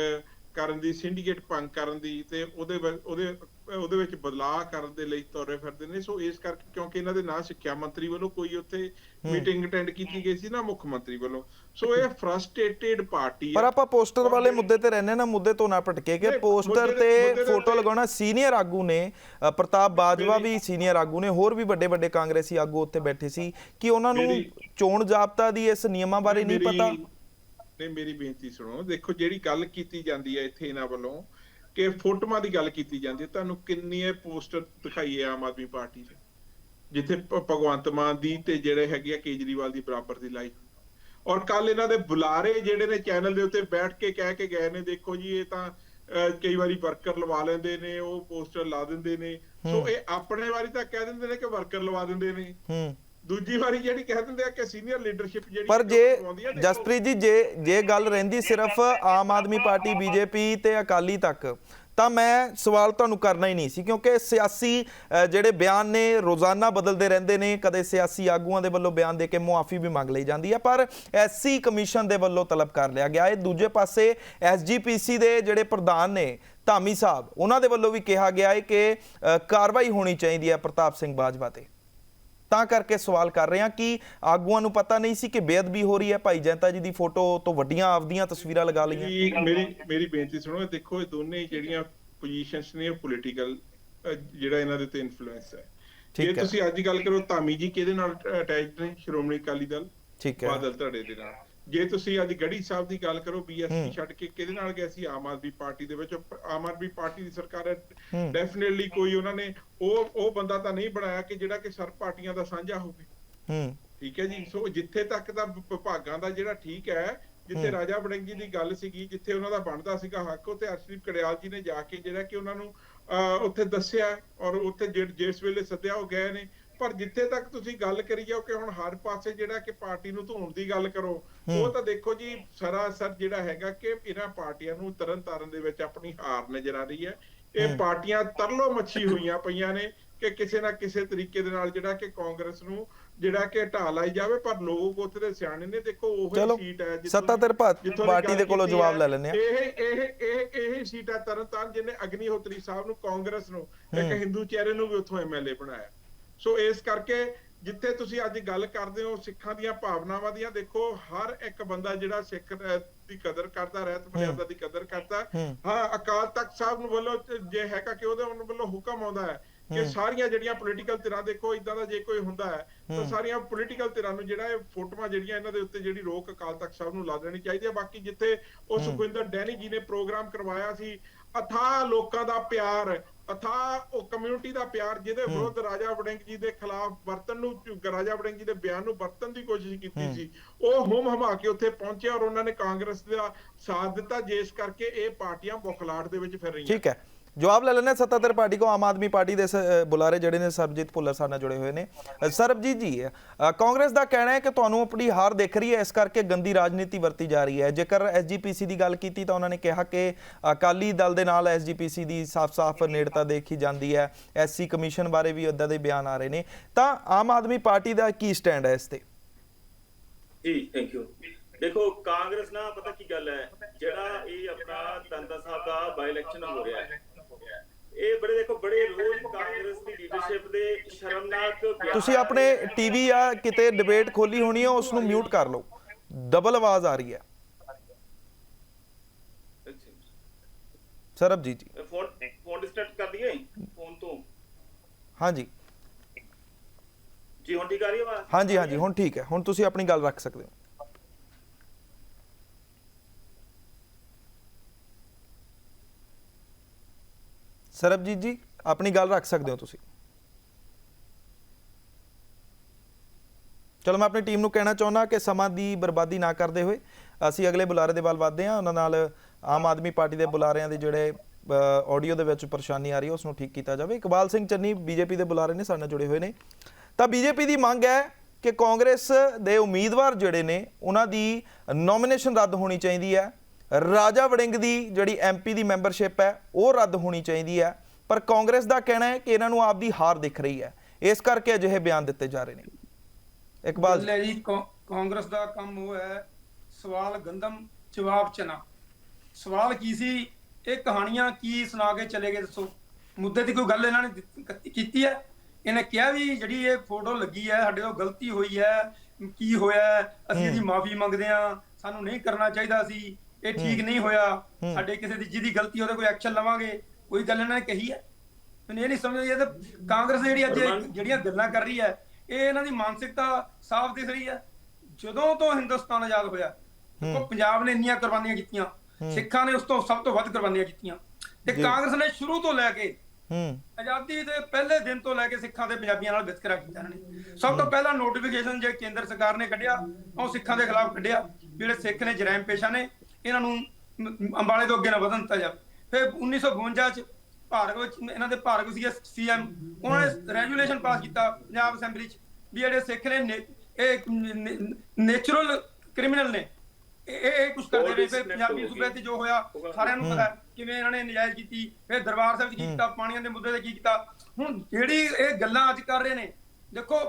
S3: ਕਰਨ ਦੀ ਸਿੰਡੀਕੇਟ ਭੰਗ ਕਰਨ ਦੀ ਤੇ ਉਹਦੇ ਉਹਦੇ ਉਹਦੇ ਵਿੱਚ ਬਦਲਾਅ ਕਰਨ ਦੇ ਲਈ ਤੁਰੇ ਫਿਰਦੇ ਨੇ। ਸੋ ਇਸ ਕਰਕੇ ਕਿਉਂਕਿ ਇਹਨਾਂ ਦੇ ਨਾਂ ਸਿੱਖਿਆ ਮੰਤਰੀ ਵੱਲੋਂ ਕੋਈ ਉੱਥੇ ਮੀਟਿੰਗ ਅਟੈਂਡ ਕੀਤੀ ਗਈ ਸੀ ਨਾ ਮੁੱਖ ਮੰਤਰੀ ਵੱਲੋਂ। ਸੋ ਇਹ ਫਰਸਟ੍ਰੇਟਿਡ ਪਾਰਟੀ
S1: ਪਰ ਆਪਾਂ ਪੋਸਟਰ ਵਾਲੇ ਮੁੱਦੇ ਤੇ ਰਹਿੰਦੇ ਨਾ ਮੁੱਦੇ ਤੋਂ ਨਾ ਭਟਕੇ ਕਿ ਪੋਸਟਰ ਤੇ ਫੋਟੋ ਲਗਾਉਣਾ। ਸੀਨੀਅਰ ਆਗੂ ਨੇ ਪ੍ਰਤਾਪ ਬਾਜਵਾ ਵੀ ਸੀਨੀਅਰ ਆਗੂ ਨੇ ਹੋਰ ਵੀ ਵੱਡੇ ਵੱਡੇ ਕਾਂਗਰਸੀ ਆਗੂ ਉੱਥੇ ਬੈਠੇ ਸੀ। ਕਿ ਉਹਨਾਂ ਨੂੰ ਚੋਣ ਜ਼ਾਬਤਾ ਦੀ ਇਸ ਨਿਯਮਾਂ ਬਾਰੇ ਨਹੀਂ ਪਤਾ?
S3: ਨਹੀਂ ਮੇਰੀ ਬੇਨਤੀ ਸੁਣੋ ਦੇਖੋ ਜਿਹੜੀ ਗੱਲ ਕੀਤੀ ਜਾਂਦੀ ਹੈ ਇੱਥੇ ਇਹਨਾਂ ਵੱਲੋਂ ਕਿ ਫੋਟੋਆਂ ਦੀ ਗੱਲ ਕੀਤੀ ਜਾਂਦੀ ਹੈ ਤੁਹਾਨੂੰ ਕਿੰਨੀਆਂ ਪੋਸਟਰ ਦਿਖਾਈਏ ਆਮ ਆਦਮੀ ਪਾਰਟੀ ਦੇ ਜਿੱਥੇ ਭਗਵੰਤ ਮਾਨ ਦੀ ਤੇ ਜਿਹੜੇ ਹੈਗੇ ਆ ਕੇਜਰੀਵਾਲ ਦੀ ਬਰਾਬਰ ਦੀ ਲਾਈ ਔਰ ਕੱਲ ਇਹਨਾਂ ਦੇ ਬੁਲਾਰੇ ਜਿਹੜੇ ਨੇ ਚੈਨਲ ਦੇ ਉੱਤੇ ਬੈਠ ਕੇ ਕਹਿ ਕੇ ਗਏ ਨੇ ਦੇਖੋ ਜੀ ਇਹ ਤਾਂ ਕਈ ਵਾਰੀ ਵਰਕਰ ਲਵਾ ਲੈਂਦੇ ਨੇ ਉਹ ਪੋਸਟਰ ਲਾ ਦਿੰਦੇ ਨੇ। ਸੋ ਇਹ ਆਪਣੇ ਵਾਰੀ ਤਾਂ ਕਹਿ ਦਿੰਦੇ ਨੇ ਕਿ ਵਰਕਰ ਲਵਾ ਦਿੰਦੇ ਨੇ।
S1: ਹੂੰ।
S3: ਦੂਜੀ ਵਾਰੀ ਜਿਹੜੀ ਕਹਿ ਦਿੰਦੇ ਆ ਕਿ ਸੀਨੀਅਰ ਲੀਡਰਸ਼ਿਪ ਜਿਹੜੀ
S1: ਪਰ ਜੇ ਜਸਪ੍ਰੀਤ ਜੀ ਜੇ ਜੇ ਗੱਲ ਰਹਿੰਦੀ ਸਿਰਫ ਆਮ ਆਦਮੀ ਪਾਰਟੀ ਬੀਜੇਪੀ ਤੇ ਅਕਾਲੀ ਤੱਕ ਤਾਂ ਮੈਂ ਸਵਾਲ ਤੁਹਾਨੂੰ ਕਰਨਾ ਹੀ ਨਹੀਂ ਸੀ ਕਿਉਂਕਿ ਸਿਆਸੀ ਜਿਹੜੇ ਬਿਆਨ ਨੇ ਰੋਜ਼ਾਨਾ ਬਦਲਦੇ ਰਹਿੰਦੇ ਨੇ ਕਦੇ ਸਿਆਸੀ ਆਗੂਆਂ ਦੇ ਵੱਲੋਂ ਬਿਆਨ ਦੇ ਕੇ ਮੁਆਫੀ ਵੀ ਮੰਗ ਲਈ ਜਾਂਦੀ ਹੈ ਪਰ ਐਸਸੀ ਕਮਿਸ਼ਨ ਦੇ ਵੱਲੋਂ ਤਲਬ ਕਰ ਲਿਆ ਗਿਆ। ਹੈ ਦੂਜੇ ਪਾਸੇ ਐਸਜੀਪੀਸੀ ਦੇ ਜਿਹੜੇ ਪ੍ਰਧਾਨ ਨੇ ਧਾਮੀ ਸਾਹਿਬ ਉਹਨਾਂ ਦੇ ਵੱਲੋਂ ਵੀ ਕਿਹਾ ਗਿਆ ਹੈ ਕਿ ਕਾਰਵਾਈ ਹੋਣੀ ਚਾਹੀਦੀ ਹੈ ਪ੍ਰਤਾਪ ਸਿੰਘ ਬਾਜਵਾ ਤੇ। ਤਾਂ ਕਰਕੇ ਸਵਾਲ ਕਰ ਰਹੇ ਹਾਂ ਕਿ ਆਗੂਆਂ ਨੂੰ ਪਤਾ ਨਹੀਂ ਸੀ ਕਿ ਬੇਅਦਬੀ ਹੋ ਰਹੀ ਹੈ। ਭਾਈ ਜਨਤਾ ਜੀ ਦੀ ਫੋਟੋ ਤੋਂ ਵੱਡੀਆਂ ਆਪਦੀਆਂ ਤਸਵੀਰਾਂ ਲਗਾ ਲਈਆਂ।
S3: ਮੇਰੀ ਮੇਰੀ ਬੇਨਤੀ ਸੁਣੋ ਦੇਖੋ ਇਹ ਦੋਨੇ ਜਿਹੜੀਆਂ ਪੋਜੀਸ਼ਨਸ ਨੇ ਪੋਲੀਟੀਕਲ ਜਿਹੜਾ ਇਹਨਾਂ ਦੇ ਉੱਤੇ ਇਨਫਲੂਐਂਸ ਹੈ।
S1: ਠੀਕ
S3: ਜੇ। ਤੁਸੀਂ ਅੱਜ ਗੱਲ ਕਰੋ ਧਾਮੀ ਜੀ ਕਿਹਦੇ ਨਾਲ ਅਟੈਚਡ ਨੇ? ਸ਼੍ਰੋਮਣੀ ਅਕਾਲੀ ਦਲ?
S1: ਠੀਕ ਹੈ।
S3: ਬਾਦਲ ਧੜੇ ਦੇ ਨਾਲ। ਜੇ ਤੁਸੀਂ ਅੱਜ ਗੜੀ ਸਾਹਿਬ ਦੀ ਗੱਲ ਕਰੋ ਬੀਐਸਪੀ ਛੱਡ ਕੇ ਕਿਹਦੇ ਨਾਲ ਗਏ ਸੀ? ਆਮ ਆਦਮੀ ਪਾਰਟੀ ਦੇ ਵਿੱਚ। ਆਮ ਆਦਮੀ ਪਾਰਟੀ ਦੀ ਸਰਕਾਰ ਹੈ। ਡੈਫੀਨਿਟਲੀ ਕੋਈ ਉਹਨਾਂ ਨੇ ਉਹ ਉਹ ਬੰਦਾ ਤਾਂ ਨਹੀਂ ਬਣਾਇਆ ਕਿ ਜਿਹੜਾ ਕਿ ਸਰਬ ਪਾਰਟੀਆਂ ਦਾ ਸਾਂਝਾ ਹੋਵੇ।
S1: ਹੂੰ।
S3: ਠੀਕ ਹੈ ਜੀ? ਸੋ ਜਿੱਥੇ ਤੱਕ ਦਾ ਵਿਭਾਗਾਂ ਦਾ ਜਿਹੜਾ ਠੀਕ ਹੈ ਜਿੱਥੇ ਰਾਜਾ ਵੜਿੰਗੀ ਦੀ ਗੱਲ ਸੀਗੀ ਜਿੱਥੇ ਉਹਨਾਂ ਦਾ ਬਣਦਾ ਸੀਗਾ ਹੱਕ ਉੱਥੇ ਅਰਸ਼ਦੀਪ ਕੜਿਆਲ ਜੀ ਨੇ ਜਾ ਕੇ ਜਿਹੜਾ ਕਿ ਉਹਨਾਂ ਨੂੰ ਉੱਥੇ ਦੱਸਿਆ ਔਰ ਉੱਥੇ ਜਿਸ ਵੇਲੇ ਸੱਦਿਆ ਉਹ ਗਏ ਨੇ। ਪਰ ਜਿੱਥੇ ਤੱਕ ਤੁਸੀਂ ਗੱਲ ਕਰੀ ਜਾਓ ਕਿ ਹੁਣ ਹਰ ਪਾਸੇ ਜਿਹੜਾ ਕਿ ਪਾਰਟੀ ਨੂੰ ਧੋਣ ਦੀ ਗੱਲ ਕਰੋ ਉਹ ਤਾਂ ਦੇਖੋ ਜੀ ਸਰਾਸਰ ਜਿਹੜਾ ਹੈਗਾ ਕਿ ਇਹਨਾਂ ਪਾਰਟੀਆਂ ਨੂੰ ਤਰਨ ਤਾਰਨ ਦੇ ਵਿੱਚ ਆਪਣੀ ਹਾਰ ਨਜ਼ਰ ਆ ਰਹੀ ਹੈ। ਇਹ ਪਾਰਟੀਆਂ ਤਰਲੋ ਮੱਛੀ ਹੋਈਆਂ ਪਈਆਂ ਨੇ ਕਿ ਕਿਸੇ ਨਾ ਕਿਸੇ ਤਰੀਕੇ ਦੇ ਨਾਲ ਜਿਹੜਾ ਕਿ ਕਾਂਗਰਸ ਨੂੰ ਜਿਹੜਾ ਕਿ ਢਾ ਲਾਈ ਜਾਵੇ ਪਰ ਲੋਕ ਉੱਥੇ ਦੇ ਸਿਆਣੇ ਨੇ ਦੇਖੋ ਉਹ ਸੀਟ ਹੈ ਜਿੱਥੋਂ
S1: ਸੱਤਾਧਾਰ ਪਾਰਟੀ ਦੇ ਕੋਲੋਂ ਜਵਾਬ ਲੈ ਲੈਂਦੇ ਹਾਂ।
S3: ਇਹ ਇਹ ਇਹ ਇਹ ਸੀਟ ਹੈ ਤਰਨਤਾਰਨ ਜਿਹਨੇ ਅਗਨੀਹੋਤਰੀ ਸਾਹਿਬ ਨੂੰ ਕਾਂਗਰਸ ਨੂੰ ਇੱਕ ਹਿੰਦੂ ਚਿਹਰੇ ਨੂੰ ਵੀ ਉੱਥੋਂ ਐਮਐਲਏ ਬਣਾਇਆ। ਸੋ ਇਸ ਕਰਕੇ ਜਿੱਥੇ ਤੁਸੀਂ ਅੱਜ ਗੱਲ ਕਰਦੇ ਹੋ ਸਿੱਖਾਂ ਦੀਆਂ ਭਾਵਨਾਵਾਂ ਦੀਆਂ ਦੇਖੋ ਹਰ ਇੱਕ ਬੰਦਾ ਜਿਹੜਾ ਸਿੱਖ ਦੀ ਕਦਰ ਕਰਦਾ ਰਹਿਤ ਮਰਿਆਦਾ ਦੀ ਕਦਰ ਕਰਦਾ
S1: ਹੂੰ।
S3: ਅਕਾਲ ਤਖਤ ਸਾਹਿਬ ਨੂੰ ਵੱਲੋਂ ਜੇ ਹੈਗਾ ਕਿ ਉਹਦੇ ਉਹਨਾਂ ਵੱਲੋਂ ਹੁਕਮ ਆਉਂਦਾ ਹੈ ਕਿ ਸਾਰੀਆਂ ਜਿਹੜੀਆਂ ਪੋਲੀਟੀਕਲ ਧਿਰਾਂ ਦੇਖੋ ਇਦਾਂ ਦਾ ਜੇ ਕੋਈ ਹੁੰਦਾ ਹੈ ਤਾਂ ਸਾਰੀਆਂ ਪੋਲੀਟੀਕਲ ਧਿਰਾਂ ਨੂੰ ਜਿਹੜਾ ਇਹ ਫੋਟੋਆਂ ਜਿਹੜੀਆਂ ਇਹਨਾਂ ਦੇ ਉੱਤੇ ਜਿਹੜੀ ਰੋਕ ਅਕਾਲ ਤਖਤ ਸਾਹਿਬ ਨੂੰ ਲਾ ਦੇਣੀ ਚਾਹੀਦੀ ਹੈ। ਬਾਕੀ ਜਿੱਥੇ ਉਹ ਸੁਖਵਿੰਦਰ ਡੈਨੀ ਜੀ ਨੇ ਪ੍ਰੋਗਰਾਮ ਕਰਵਾਇਆ ਸੀ ਅਥਾਹ ਲੋਕਾਂ ਦਾ ਪਿਆਰ ਅਥਾਹ ਉਹ ਕਮਿਊਨਿਟੀ ਦਾ ਪਿਆਰ ਜਿਹਦੇ ਵਿਰੁੱਧ ਰਾਜਾ ਵੜਿੰਗ ਜੀ ਦੇ ਖਿਲਾਫ ਵਰਤਨ ਨੂੰ ਰਾਜਾ ਵੜਿੰਗ ਜੀ ਦੇ ਬਿਆਨ ਨੂੰ ਵਰਤਨ ਦੀ ਕੋਸ਼ਿਸ਼ ਕੀਤੀ ਸੀ। ਉਹ ਹੁਮ ਹਮਾ ਕੇ ਉੱਥੇ ਪਹੁੰਚੇ ਔਰ ਉਹਨਾਂ ਨੇ ਕਾਂਗਰਸ ਦਾ ਸਾਥ ਦਿੱਤਾ ਜਿਸ ਕਰਕੇ ਇਹ ਪਾਰਟੀਆਂ ਬੁਖਲਾੜ ਦੇ ਵਿੱਚ ਫਿਰ ਰਹੀਆਂ।
S1: ਠੀਕ ਹੈ। ਜਵਾਬ ਲੈ ਲੈਣੇ ਸੱਤਾਧਰ ਪਾਰਟੀ ਕੋ ਆਮ ਆਦਮੀ ਪਾਰਟੀ ਦੇ ਬੁਲਾਰੇ ਜਿਹੜੇ ਨੇ ਸਰਬਜੀਤ ਭੁੱਲਰ ਸਾਡੇ ਨਾਲ ਜੁੜੇ ਹੋਏ ਨੇ। ਸਰਬਜੀਤ ਜੀ ਕਾਂਗਰਸ ਦਾ ਕਹਿਣਾ ਹੈ ਕਿ ਤੁਹਾਨੂੰ ਆਪਣੀ ਹਾਰ ਦਿਖ ਰਹੀ ਹੈ, ਇਸ ਕਰਕੇ ਗੰਦੀ ਰਾਜਨੀਤੀ ਵਰਤੀ ਜਾ ਰਹੀ ਹੈ। ਜੇਕਰ ਐਸਜੀਪੀਸੀ ਦੀ ਗੱਲ ਕੀਤੀ ਤਾਂ ਉਹਨਾਂ ਨੇ ਕਿਹਾ ਕਿ ਅਕਾਲੀ ਦਲ ਦੇ ਨਾਲ ਐਸਜੀਪੀਸੀ ਦੀ ਸਾਫ਼-ਸਾਫ਼ ਨੇੜਤਾ ਦੇਖੀ ਜਾਂਦੀ ਹੈ। ਐਸਸੀ ਕਮਿਸ਼ਨ ਬਾਰੇ ਵੀ ਇਦਾਂ ਦੇ ਬਿਆਨ ਆ ਰਹੇ ਨੇ। ਤਾਂ ਆਮ ਆਦਮੀ ਪਾਰਟੀ ਦਾ ਕੀ ਸਟੈਂਡ ਹੈ ਇਸ ਤੇ?
S4: ਜੀ ਥੈਂਕ ਯੂ ਦੇਖੋ, ਕਾਂਗਰਸ ਨਾ ਪਤਾ ਕੀ ਗੱਲ ਹੈ? ਜਿਹੜਾ ਇਹ ਆਪਣਾ ਦੰਦਾ ਸਾਹਿਬ ਦਾ ਬਾਈ ਇਲੈਕਸ਼ਨ ਹੋ ਰਿਹਾ ਹੈ ਇਹ ਬੜੇ ਦੇਖੋ ਬੜੇ ਰੋਜ਼ ਕਾਂਗਰਸ ਦੀ ਲੀਡਰਸ਼ਿਪ ਦੇ ਸ਼ਰਮਨਾਕ
S1: ਤੁਸੀਂ ਆਪਣੇ ਟੀਵੀ ਜਾਂ ਕਿਤੇ ਡਿਬੇਟ ਖੋਲੀ ਹੋਣੀ ਹੈ ਉਸ ਨੂੰ ਮਿਊਟ ਕਰ ਲਓ। ਡਬਲ ਆਵਾਜ਼ ਆ ਰਹੀ ਹੈ। ਸਰਬਜੀਤ ਜੀ।
S4: ਫੋਨ ਫੋਨ ਡਿਸਟਰਬ ਕਰ ਦਈਏ ਫੋਨ ਤੋਂ।
S1: ਹਾਂਜੀ।
S4: ਜੀ ਹੁਣ ਠੀਕ ਆ ਰਹੀ ਆਵਾਜ਼?
S1: ਹਾਂਜੀ ਹਾਂਜੀ ਹੁਣ ਠੀਕ ਹੈ। ਹੁਣ ਤੁਸੀਂ ਆਪਣੀ ਗੱਲ ਰੱਖ ਸਕਦੇ ਹੋ। ਸਰਬਜੀਤ ਜੀ, ਆਪਣੀ ਗੱਲ ਰੱਖ ਸਕਦੇ ਹੋ ਤੁਸੀਂ? ਚਲੋ, ਮੈਂ ਆਪਣੀ ਟੀਮ ਨੂੰ ਕਹਿਣਾ ਚਾਹੁੰਦਾ ਕਿ ਸਮਾਂ ਦੀ ਬਰਬਾਦੀ ਨਾ ਕਰਦੇ ਹੋਏ ਅਸੀਂ ਅਗਲੇ ਬੁਲਾਰੇ ਦੇ ਵੱਲ ਵਧਦੇ ਹਾਂ। ਉਹਨਾਂ ਨਾਲ ਆਮ ਆਦਮੀ ਪਾਰਟੀ ਦੇ ਬੁਲਾਰਿਆਂ ਦੇ ਜਿਹੜੇ ਆਡੀਓ ਦੇ ਵਿੱਚ ਪਰੇਸ਼ਾਨੀ ਆ ਰਹੀ ਹੈ, ਉਸ ਨੂੰ ਠੀਕ ਕੀਤਾ ਜਾਵੇ। ਇਕਬਾਲ ਸਿੰਘ ਚੰਨੀ ਬੀਜੇਪੀ ਦੇ ਬੁਲਾਰੇ ਨੇ, ਸਾਡੇ ਨਾਲ ਜੁੜੇ ਹੋਏ ਨੇ। ਤਾਂ ਬੀਜੇਪੀ ਦੀ ਮੰਗ ਹੈ ਕਿ ਕਾਂਗਰਸ ਦੇ ਉਮੀਦਵਾਰ ਜਿਹੜੇ ਨੇ, ਉਹਨਾਂ ਦੀ ਨੋਮੀਨੇਸ਼ਨ ਰੱਦ ਹੋਣੀ ਚਾਹੀਦੀ ਹੈ। ਰਾਜਾ ਵੜਿੰਗ ਦੀ ਜਿਹੜੀ ਐਮਪੀ ਦੀ ਮੈਂਬਰਸ਼ਿਪ ਹੈ ਉਹ ਰੱਦ ਹੋਣੀ ਚਾਹੀਦੀ ਹੈ। ਪਰ ਕਾਂਗਰਸ ਦਾ ਕਹਿਣਾ ਹੈ ਕਿ ਇਹਨਾਂ ਨੂੰ ਆਪਦੀ ਹਾਰ ਦਿਖ ਰਹੀ ਹੈ। ਇਸ ਕਰਕੇ ਅਜਿਹੇ ਬਿਆਨ ਦਿੱਤੇ ਜਾ ਰਹੇ ਨੇ। ਇਕਬਾਲ ਜੀ।
S5: ਕਾਂਗਰਸ ਦਾ ਕੰਮ ਉਹ ਹੈ ਸਵਾਲ ਗੰਦਮ ਜਵਾਬ ਚਨਾ। ਸਵਾਲ ਕੀ ਸੀ? ਇਹ ਕਹਾਣੀਆਂ ਕੀ ਸੁਣਾ ਕੇ ਚਲੇ ਗਏ ਦੱਸੋ? ਮੁੱਦੇ ਦੀ ਕੋਈ ਗੱਲ ਇਹਨਾਂ ਨੇ ਕੀਤੀ ਹੈ? ਇਹਨੇ ਕਿਹਾ ਵੀ ਜਿਹੜੀ ਇਹ ਫੋਟੋ ਲੱਗੀ ਹੈ ਸਾਡੇ ਤੋਂ ਗਲਤੀ ਹੋਈ ਹੈ ਕੀ ਹੋਇਆ ਅਸੀਂ ਇਹਦੀ ਮਾਫੀ ਮੰਗਦੇ ਹਾਂ ਸਾਨੂੰ ਨਹੀਂ ਕਰਨਾ ਚਾਹੀਦਾ ਸੀ। ਇਹ ਠੀਕ ਨਹੀਂ ਹੋਇਆ। ਸਾਡੇ ਕਿਸੇ ਦੀ ਜਿਹਦੀ ਗਲਤੀ ਉਹਦੇ ਕੋਈ ਐਕਸ਼ਨ ਲਵਾਂਗੇ। ਕੋਈ ਗੱਲ ਇਹਨਾਂ ਨੇ ਕਹੀ ਹੈ ਮੈਨੂੰ ਇਹ ਨਹੀਂ ਸਮਝ ਇਹ ਤਾਂ ਕਾਂਗਰਸ ਜਿਹੜੀ ਅੱਜ ਜਿਹੜੀਆਂ ਗੱਲਾਂ ਕਰ ਰਹੀ ਹੈ ਇਹ ਇਹਨਾਂ ਦੀ ਮਾਨਸਿਕਤਾ ਸਾਫ਼ ਦਿਖ ਰਹੀ ਹੈ ਜਦੋਂ ਤੋਂ ਹਿੰਦੁਸਤਾਨ ਆਜ਼ਾਦ ਹੋਇਆ ਦੇਖੋ ਪੰਜਾਬ ਨੇ ਇੰਨੀਆਂ ਕੁਰਬਾਨੀਆਂ ਕੀਤੀਆਂ ਸਿੱਖਾਂ ਨੇ ਉਸ ਤੋਂ ਸਭ ਤੋਂ ਵੱਧ ਕੁਰਬਾਨੀਆਂ ਕੀਤੀਆਂ। ਤੇ। ਕਾਂਗਰਸ ਨੇ ਸ਼ੁਰੂ ਤੋਂ ਲੈ ਕੇ
S1: ਹੂੰ।
S5: ਆਜ਼ਾਦੀ ਦੇ ਪਹਿਲੇ ਦਿਨ ਤੋਂ ਲੈ ਕੇ ਸਿੱਖਾਂ ਤੇ ਪੰਜਾਬੀਆਂ ਨਾਲ ਵਿਤਕਰਾ ਕੀਤਾ ਇਹਨਾਂ ਨੇ। ਸਭ ਤੋਂ ਪਹਿਲਾ ਨੋਟੀਫਿਕੇਸ਼ਨ ਜੇ ਕੇਂਦਰ ਸਰਕਾਰ ਨੇ ਕੱਢਿਆ ਉਹ ਸਿੱਖਾਂ ਦੇ ਖਿਲਾਫ ਕੱਢਿਆ। ਜਿਹੜੇ ਸਿੱਖ ਨੇ ਜਰੈਮ ਪੇਸ਼ਾ ਨੇ ਇਹਨਾਂ ਨੂੰ ਅੰਬਾਲੇ ਤੋਂ ਅੱਗੇ ਨਾ ਵਧਣ ਦਿੱਤਾ ਜਾਵੇ। ਫਿਰ 1952 ਚ ਭਾਰਤ ਵਿੱਚ ਇਹਨਾਂ ਦੇ ਭਾਰਤ ਸੀ ਸੀਐਮ ਉਹਨਾਂ ਨੇ ਰੈਜੂਲੇਸ਼ਨ ਪਾਸ ਕੀਤਾ ਪੰਜਾਬ ਅਸੈਂਬਲੀ ਚ ਵੀ ਜਿਹੜੇ ਸਿੱਖ ਨੇ ਇਹ ਨੇਚਰਲ ਕ੍ਰਿਮੀਨਲ ਨੇ। ਇਹ ਕੁਝ ਕਰਦੇ ਨੇ ਫਿਰ ਪੰਜਾਬੀ ਸੂਬੇ। ਤੇ ਜੋ ਹੋਇਆ ਸਾਰਿਆਂ ਨੂੰ ਪਤਾ ਕਿਵੇਂ ਇਹਨਾਂ ਨੇ ਨਜਾਇਜ਼ ਕੀਤੀ ਫਿਰ ਦਰਬਾਰ ਸਾਹਿਬ 'ਚ ਕੀ ਕੀਤਾ ਪਾਣੀਆਂ ਦੇ ਮੁੱਦੇ ਤੇ ਕੀ ਕੀਤਾ। ਹੁਣ ਜਿਹੜੀ ਇਹ ਗੱਲਾਂ ਅੱਜ ਕਰ ਰਹੇ ਨੇ ਦੇਖੋ